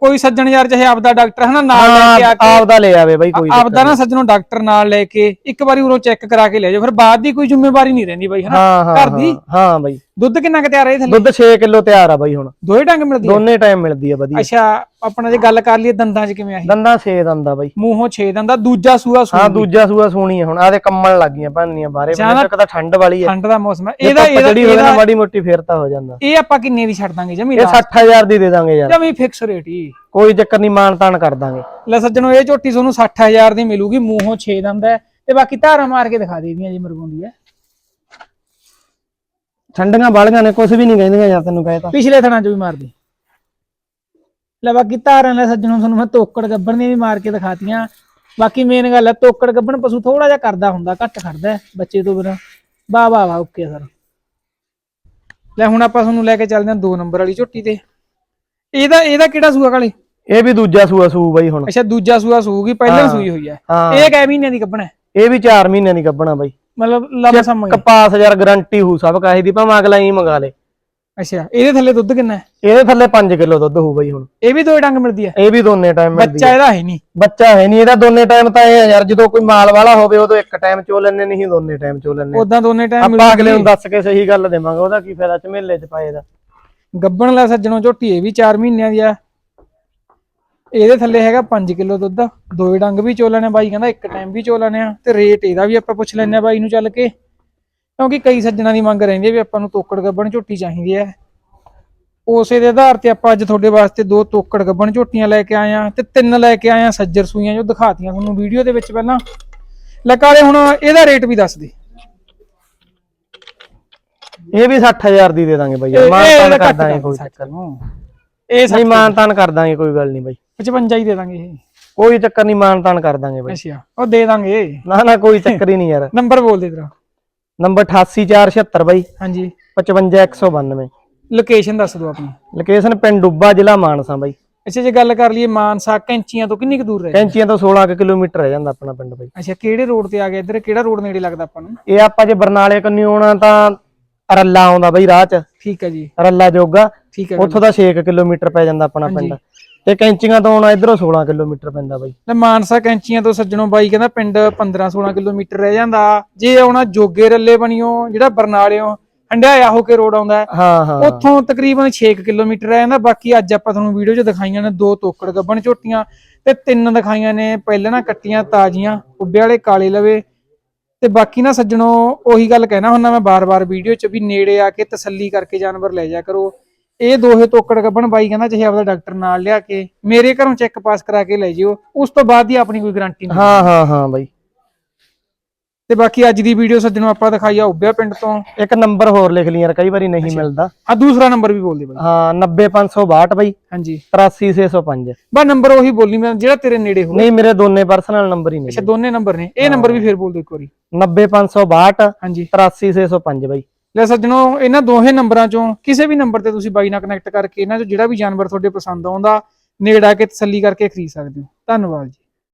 B: ਕੋਈ ਸੱਜਣ ਯਾਰ ਚਾਹੇ ਆਪਦਾ ਡਾਕਟਰ ਹਨਾ ਨਾਲ ਲੈ ਕੇ ਆ ਕੇ
A: ਆਪਦਾ ਲੈ ਆਵੇ ਬਾਈ ਕੋਈ
B: ਆਪਦਾ ਨਾ ਸੱਜਣੋਂ ਡਾਕਟਰ ਨਾਲ ਲੈ ਕੇ ਇੱਕ ਵਾਰੀ ਉਰੋਂ ਚੈੱਕ ਕਰਾ ਕੇ ਲੈ ਜਾਓ ਫਿਰ ਬਾਅਦ ਦੀ ਕੋਈ ਜ਼ਿੰਮੇਵਾਰੀ ਨਹੀਂ ਰਹਿੰਦੀ ਬਾਈ ਹਨਾ
A: ਹਾਂ ਹਾਂ
B: ਘਰ ਦੀ?
A: ਹਾਂ, ਹਾਂ ਬਾਈ।
B: ਦੁੱਧ ਕਿੰਨਾ ਕੁ ਤਿਆਰ ਹੈ ਥੱਲੇ?
A: ਦੁੱਧ 6 ਕਿਲੋ ਤਿਆਰ ਆ ਬਾਈ ਹੁਣ।
B: ਦੋਏ ਡੰਗ ਮਿਲਦੀ ਹੈ
A: ਦੋਨੇ ਟਾਈਮ ਮਿਲਦੀ ਆ ਵਧੀਆ।
B: ਅੱਛਾ ਆਪਣਾ ਜੇ ਗੱਲ ਕਰ ਲਈਏ ਦੰਦਾਂ 'ਚ ਕਿਵੇਂ ਆਹੀ
A: ਦੰਦਾਂ 6 ਦੰਦਾ ਬਾਈ।
B: ਮੂੰਹੋਂ 6 ਦੰਦਾ ਦੂਜਾ ਸੂਆ ਸੂ
A: ਹਾਂ ਦੂਜਾ ਸੂਆ ਸੋਣੀ ਆ ਹੁਣ। ਆਦੇ ਕੰਮਣ ਲੱਗ ਗਈਆਂ ਭਾਨੀਆਂ ਬਾਰੇ ਤੱਕ ਤਾਂ ਠੰਡ ਵਾਲੀ ਹੈ
B: ਠੰਡ ਦਾ ਮੌਸਮ ਹੈ
A: ਇਹਦਾ
B: ਇਹਦਾ
A: ਜਿਹੜੀ ਹੋਵੇ ਨਾ ਮਾੜੀ ਮੋਟੀ ਫੇਰ ਤਾਂ ਹੋ ਜਾਂਦਾ।
B: ਇਹ ਆਪਾਂ ਕਿੰਨੇ ਦੀ ਛੱਡ ਦਾਂਗੇ ਜਮੀ
A: ਇਹ 60000 ਦੀ ਦੇ ਦਾਂਗੇ ਯਾਰ।
B: ਜਮੀ ਫਿਕਸ ਰੇਟ ਹੀ।
A: ਕੋਈ ਚੱਕਰ ਨਹੀਂ ਮਾਨ ਤਾਨ ਕਰ ਦਾਂਗੇ।
B: ਲੈ ਸੱਜਣੋ ਇਹ ਝੋਟੀ ਤੁਹਾਨੂੰ 60000 ਦੀ ਮਿਲੂਗੀ। ਮੂੰਹੋਂ 6 ਦੰਦ ਹੈ ਤੇ ਬਾਕੀ ਧਾਰਾ ਮਾਰ ਕੇ ਦਿਖਾ ਦੇਦੀਆਂ ਜੀ ਮਰਗੁੰਦੀ ਹੈ
A: ਠੰਡੀਆਂ ਬਾਲੀਆਂ ਨੇ ਕੁਝ ਵੀ ਨਹੀਂ ਕਹਿੰਦੀਆਂ ਯਾਰ ਤੈਨੂੰ ਕਹੇ ਤਾਂ।
B: ਪਿਛਲੇ ਥਣਾ ਚ ਵੀ ਮਾਰਦੀ। ਲੈ ਬਾਕੀ ਧਾਰਾਂ ਲੈ ਸੱਜਣੋ ਤੁਹਾਨੂੰ ਮੈਂ ਤੋਕੜ ਗੱਬਣ ਦੀਆਂ ਵੀ ਮਾਰ ਕੇ ਦਿਖਾਤੀਆਂ। ਬਾਕੀ ਮੇਨ ਗੱਲ ਹੈ ਤੋਕੜ ਗੱਬਣ ਪਸ਼ੂ ਥੋੜਾ ਜਿਹਾ ਕਰਦਾ ਹੁੰਦਾ ਘੱਟ ਖੜਦਾ ਹੈ ਬੱਚੇ ਤੋਂ ਬਿਨਾਂ। ਵਾਹ ਵਾਹ ਵਾਹ ਓਕੇ ਸਰ। ਲੈ ਹੁਣ ਆਪਾਂ ਤੁਹਾਨੂੰ ਲੈ ਕੇ ਚੱਲਦੇ ਹਾਂ 2 ਨੰਬਰ ਵਾਲੀ ਝੋਟੀ ਤੇ। ਇਹਦਾ ਇਹਦਾ ਕਿਹੜਾ ਸੂਆ ਕਾਲੇ?
A: ਇਹ ਵੀ ਦੂਜਾ ਸੂਆ ਸੂ ਬਾਈ ਹੁਣ।
B: ਅੱਛਾ ਦੂਜਾ ਸੂਆ ਸੂਗੀ ਪਹਿਲਾਂ ਸੂਈ ਹੋਈ ਹੈ
A: ਹਾਂ।
B: ਇਹ ਕੈ ਮਹੀਨਿਆਂ ਦੀ ਹੈ?
A: ਇਹ ਵੀ 4 ਮਹੀਨਿਆਂ ਦੀ ਗੱਭਣਾ ਬਾਈ।
B: ਮਤਲਬ ਲੰਮ ਸਮ
A: ਕਪਾਸ ਯਾਰ ਗਾਰੰਟੀ ਹੂ ਸਭ ਕਾਹੇ ਦੀ ਭਾਵੇਂ ਅਗਲਾ ਹੀ ਮੰਗਾ ਲੇ।
B: ਅੱਛਾ ਇਹਦੇ ਥੱਲੇ ਦੁੱਧ ਕਿੰਨਾ ਹੈ?
A: ਇਹਦੇ ਥੱਲੇ 5 ਕਿਲੋ ਦੁੱਧ ਹੋਊ ਬਾਈ ਹੁਣ।
B: ਇਹ ਵੀ ਦੋ ਡੰਗ ਮਿਲਦੀ ਹੈ?
A: ਇਹ ਵੀ ਦੋਨੇ ਟਾਈਮ ਮਿਲਦੀ
B: ਬੱਚਾ ਇਹਦਾ ਹੈ ਨਹੀਂ।
A: ਬੱਚਾ ਹੈ ਨਹੀਂ ਇਹਦਾ ਦੋਨੇ ਟਾਈਮ ਤਾਂ ਇਹ ਆ ਯਾਰ ਜਦੋਂ ਕੋਈ ਮਾਲ ਵਾਲਾ ਹੋਵੇ ਉਦੋਂ ਇੱਕ ਟਾਈਮ ਚੋ ਲੈਣੇ ਨਹੀਂ ਦੋਨੇ ਟਾਈਮ ਚੋ ਲੈਣੇ
B: ਉਦਾਂ ਦੋਨੇ ਟਾਈਮ
A: ਆਪਾਂ ਅਗਲੇ ਨੂੰ ਦੱਸ ਕੇ ਸਹੀ ਗੱਲ ਦੇਵਾਂਗੇ ਉਹਦਾ ਕੀ ਫਾਇਦਾ ਝਮੇਲੇ ਚ ਪਾਏ ਦਾ।
B: ਗੱਬਣ ਲੈ ਸੱਜਣੋਂ ਝੋਟੀ ਇਹ ਵੀ 4 ਮਹੀਨਿਆਂ ਦੀ ਆ। ਇਹਦੇ ਥੱਲੇ ਹੈਗਾ 5 ਕਿਲੋ ਦੁੱਧ ਦੋਏ ਡੰਗ ਵੀ ਚੋਲਣੇ ਬਾਈ ਕਹਿੰਦਾ ਇੱਕ ਟਾਈਮ ਵੀ ਚੋਲਣੇ ਆ ਤੇ ਰੇਟ ਇਹਦਾ ਵੀ ਆਪਾਂ ਪੁੱਛ ਲੈਣੇ ਆ ਬਾਈ ਨੂੰ ਚੱਲ ਕੇ। ਕਿਉਂਕਿ ਕਈ ਸੱਜਣਾ ਦੀ ਮੰਗ ਰਹਿੰਦੀ ਹੈ ਵੀ ਆਪਾਂ ਨੂੰ ਤੋਕੜ ਗੱਬਣ ਝੋਟੀ ਚਾਹੀਦੀ ਹੈ ਉਸੇ ਦੇ ਆਧਾਰ ਤੇ ਆਪਾਂ ਅੱਜ ਤੁਹਾਡੇ ਵਾਸਤੇ ਦੋ ਤੋਕੜ ਗੱਬਣ ਝੋਟੀਆਂ ਲੈ ਕੇ ਆਏ ਆ ਤੇ ਤਿੰਨ ਲੈ ਕੇ ਆਏ ਆ ਸੱਜਰ ਸੂਈਆਂ ਜੋ ਦਿਖਾਤੀਆਂ ਤੁਹਾਨੂੰ ਵੀਡੀਓ ਦੇ ਵਿੱਚ ਪਹਿਲਾਂ। ਲੈ ਕਾਲੇ ਹੁਣ ਇਹਦਾ ਰੇਟ ਵੀ ਦੱਸ ਦੇ।
A: ਇਹ ਵੀ 60000 ਦੀ ਦੇ ਦਾਂਗੇ ਬਾਈ ਮਾਨ
B: ਇਹਦਾ
A: ਕਰ ਦਾਂਗੇ ਕੋਈ ਚੱਕਰ।
B: ਨੂੰ। ਇਹ
A: ਨਹੀਂ ਮਾਨ ਤਾਨ ਕਰ ਦਾਂਗੇ ਕੋਈ ਗੱਲ ਨਹੀਂ ਬਾਈ।
B: 55 ਹੀ ਦੇ ਦਾਂਗੇ ਇਹ।
A: ਕੋਈ ਚੱਕਰ ਨਹੀਂ ਮਾਨ ਤਾਨ ਕਰ ਦਾਂਗੇ ਬਾਈ।
B: ਅੱਛਾ ਉਹ ਦੇ ਦਾਂਗੇ।
A: ਨਾ ਨਾ ਕੋਈ ਚੱਕਰ ਹੀ ਨਹੀਂ ਯਾਰ।
B: ਨੰਬਰ ਬੋਲ ਦੇ ਤੇਰਾ।
A: ਨੰਬਰ 88476 ਬਾਈ।
B: ਹਾਂਜੀ।
A: 55192
B: ਲੋਕੇਸ਼ਨ ਦੱਸ ਦਿਓ ਆਪਣੀ।
A: ਲੋਕੇਸ਼ਨ ਪਿੰਡ ਡੁੱਬਾ ਜ਼ਿਲ੍ਹਾ ਮਾਨਸਾ ਬਾਈ।
B: ਅੱਛਾ ਜੇ ਗੱਲ ਕਰ ਲਈਏ ਮਾਨਸਾ ਕੈਂਚੀਆਂ ਤੋਂ ਕਿੰਨੀ ਕੁ ਦੂਰ ਰਹਿ
A: ਕੈਂਚੀਆਂ ਤੋਂ 16 ਕੁ ਕਿਲੋਮੀਟਰ ਰਹਿ ਜਾਂਦਾ ਆਪਣਾ ਪਿੰਡ ਬਾਈ।
B: ਅੱਛਾ ਕਿਹੜੇ ਰੋਡ ਤੇ ਆ ਗਿਆ ਇੱਧਰ? ਕਿਹੜਾ ਰੋਡ ਨੇੜੇ ਲੱਗਦਾ ਆਪਾਂ ਨੂੰ?
A: ਇਹ ਆਪਾਂ ਜੇ ਬਰਨਾਲੇ ਕੰਨੀ ਆਉਣਾ ਤਾਂ ਰੱਲਾ ਆਉਂਦਾ ਬਾਈ ਰਾਹ 'ਚ।
B: ਠੀਕ ਹੈ ਜੀ।
A: ਰੱਲਾ ਜੋਗਾ।
B: ਠੀਕ ਹੈ
A: ਉੱਥੋਂ ਦਾ 6 ਕਿਲੋਮੀਟਰ ਪੈ ਜਾਂਦਾ ਆਪਣਾ ਪਿੰਡ। ਤੇ ਕੈਂਚੀਆਂ ਤੋਂ ਆਉਣਾ ਇਧਰੋਂ 16 ਕਿਲੋਮੀਟਰ ਪੈਂਦਾ ਬਾਈ।
B: ਤੇ ਮਾਨਸਾ ਕੈਂਚੀਆਂ ਤੋਂ ਸੱਜਣੋਂ ਬਾਈ ਕਹਿੰਦਾ ਪਿੰਡ 15 16 ਕਿਲੋਮੀਟਰ ਰਹਿ ਜਾਂਦਾ। ਜੇ ਆਉਣਾ ਜੋਗੇ ਰੱਲੇ ਬਣਿਓ ਜਿਹੜਾ ਬਰਨਾਲਿਓ ਹੰਡਿਆਇਆ ਹੋ ਕੇ ਰੋਡ ਆਉਂਦਾ
A: ਹੈ, ਹਾਂ
B: ਉੱਥੋਂ ਤਕਰੀਬਨ 6 ਕਿਲੋਮੀਟਰ ਰਹਿ ਜਾਂਦਾ। ਬਾਕੀ ਅੱਜ ਆਪਾਂ ਤੁਹਾਨੂੰ ਵੀਡੀਓ 'ਚ ਦਿਖਾਈਆਂ ਨੇ ਦੋ ਤੋਕੜ ਗੱਬਣ ਝੋਟੀਆਂ ਤੇ ਤਿੰਨ ਦਿਖਾਈਆਂ ਨੇ ਪਹਿਲਾਂ ਨਾ ਕੱਟੀਆਂ ਤਾਜ਼ੀਆਂ ਉੱਬੇ ਵਾਲੇ ਕਾਲੇ ਲਵੇ। ਤੇ ਬਾਕੀ ਨਾ ਸੱਜਣੋ ਉਹੀ ਗੱਲ ਕਹਿਣਾ ਹੁੰਦਾ ਮੈਂ ਬਾਰ-ਬਾਰ ਵੀਡੀਓ 'ਚ ਵੀ ਨੇੜੇ ਆ ਕੇ ਤਸੱਲੀ ਕਰਕੇ ਜਾਨਵਰ ਲੈ ਜਾ ਕਰੋ। ਇਹ ਦੋਹੇ ਤੋਕੜ ਗੱਬਣ ਬਾਈ ਕਹਿੰਦਾ ਚਾਹੇ ਆਪਦਾ ਡਾਕਟਰ ਨਾਲ ਲਿਆ ਕੇ ਮੇਰੇ ਘਰੋਂ ਚੈੱਕ ਪਾਸ ਕਰਾ ਕੇ ਲੈ ਜਿਓ ਉਸ ਤੋਂ ਬਾਅਦ ਹੀ ਆਪਣੀ ਕੋਈ ਗਾਰੰਟੀ ਨਹੀਂ।
A: ਹਾਂ ਹਾਂ ਹਾਂ ਬਾਈ।
B: ਤੇ ਬਾਕੀ ਅੱਜ ਦੀ ਵੀਡੀਓ ਸੱਜਣੋ ਆਪਾਂ ਦਿਖਾਈ ਆ ਉੱਬਿਆ ਪਿੰਡ ਤੋਂ।
A: ਇੱਕ ਨੰਬਰ ਹੋਰ ਲਿਖ ਲਈ ਯਾਰ ਕਈ ਵਾਰੀ ਨਹੀਂ ਮਿਲਦਾ।
B: ਆ ਦੂਸਰਾ ਨੰਬਰ ਵੀ ਬੋਲ ਦੇ ਬਾਈ।
A: ਹਾਂ 90562 ਬਾਈ।
B: ਹਾਂਜੀ।
A: 83605
B: ਬਾ ਨੰਬਰ ਉਹੀ ਬੋਲਣੀ ਮੈਂ ਜਿਹੜਾ ਤੇਰੇ ਨੇੜੇ ਹੋਵੇ
A: ਨਹੀਂ ਮੇਰੇ ਦੋਨੇ ਪਰਸਨਲ ਨੰਬਰ ਹੀ ਨੇ
B: ਅੱਛਾ ਦੋਨੇ ਨੰਬਰ ਨੇ। ਇਹ ਨੰਬਰ ਵੀ ਫੇਰ ਬੋਲ ਦਿਓ ਇੱਕ ਵਾਰੀ।
A: 90562
B: ਹਾਂਜੀ।
A: 83605 ਬਾਈ।
B: ਲੈ ਸੱਜਣੋ, ਇਹਨਾਂ ਦੋਹੇ ਨੰਬਰਾਂ ਚੋਂ ਕਿਸੇ ਵੀ ਨੰਬਰ ਤੇ ਤੁਸੀਂ ਬਾਈ ਨਾਲ ਕਨੈਕਟ ਕਰਕੇ ਇਹਨਾਂ ਚੋਂ ਜਿਹੜਾ ਵੀ ਜਾਨਵਰ ਤੁਹਾਡੇ ਪਸੰਦ ਆਉਂਦਾ, ਨੇੜਾ ਕੇ ਤਸੱਲੀ ਕਰਕੇ ਖਰੀਦ ਸਕਦੇ ਹੋ। ਧੰਨਵਾਦ ਜੀ।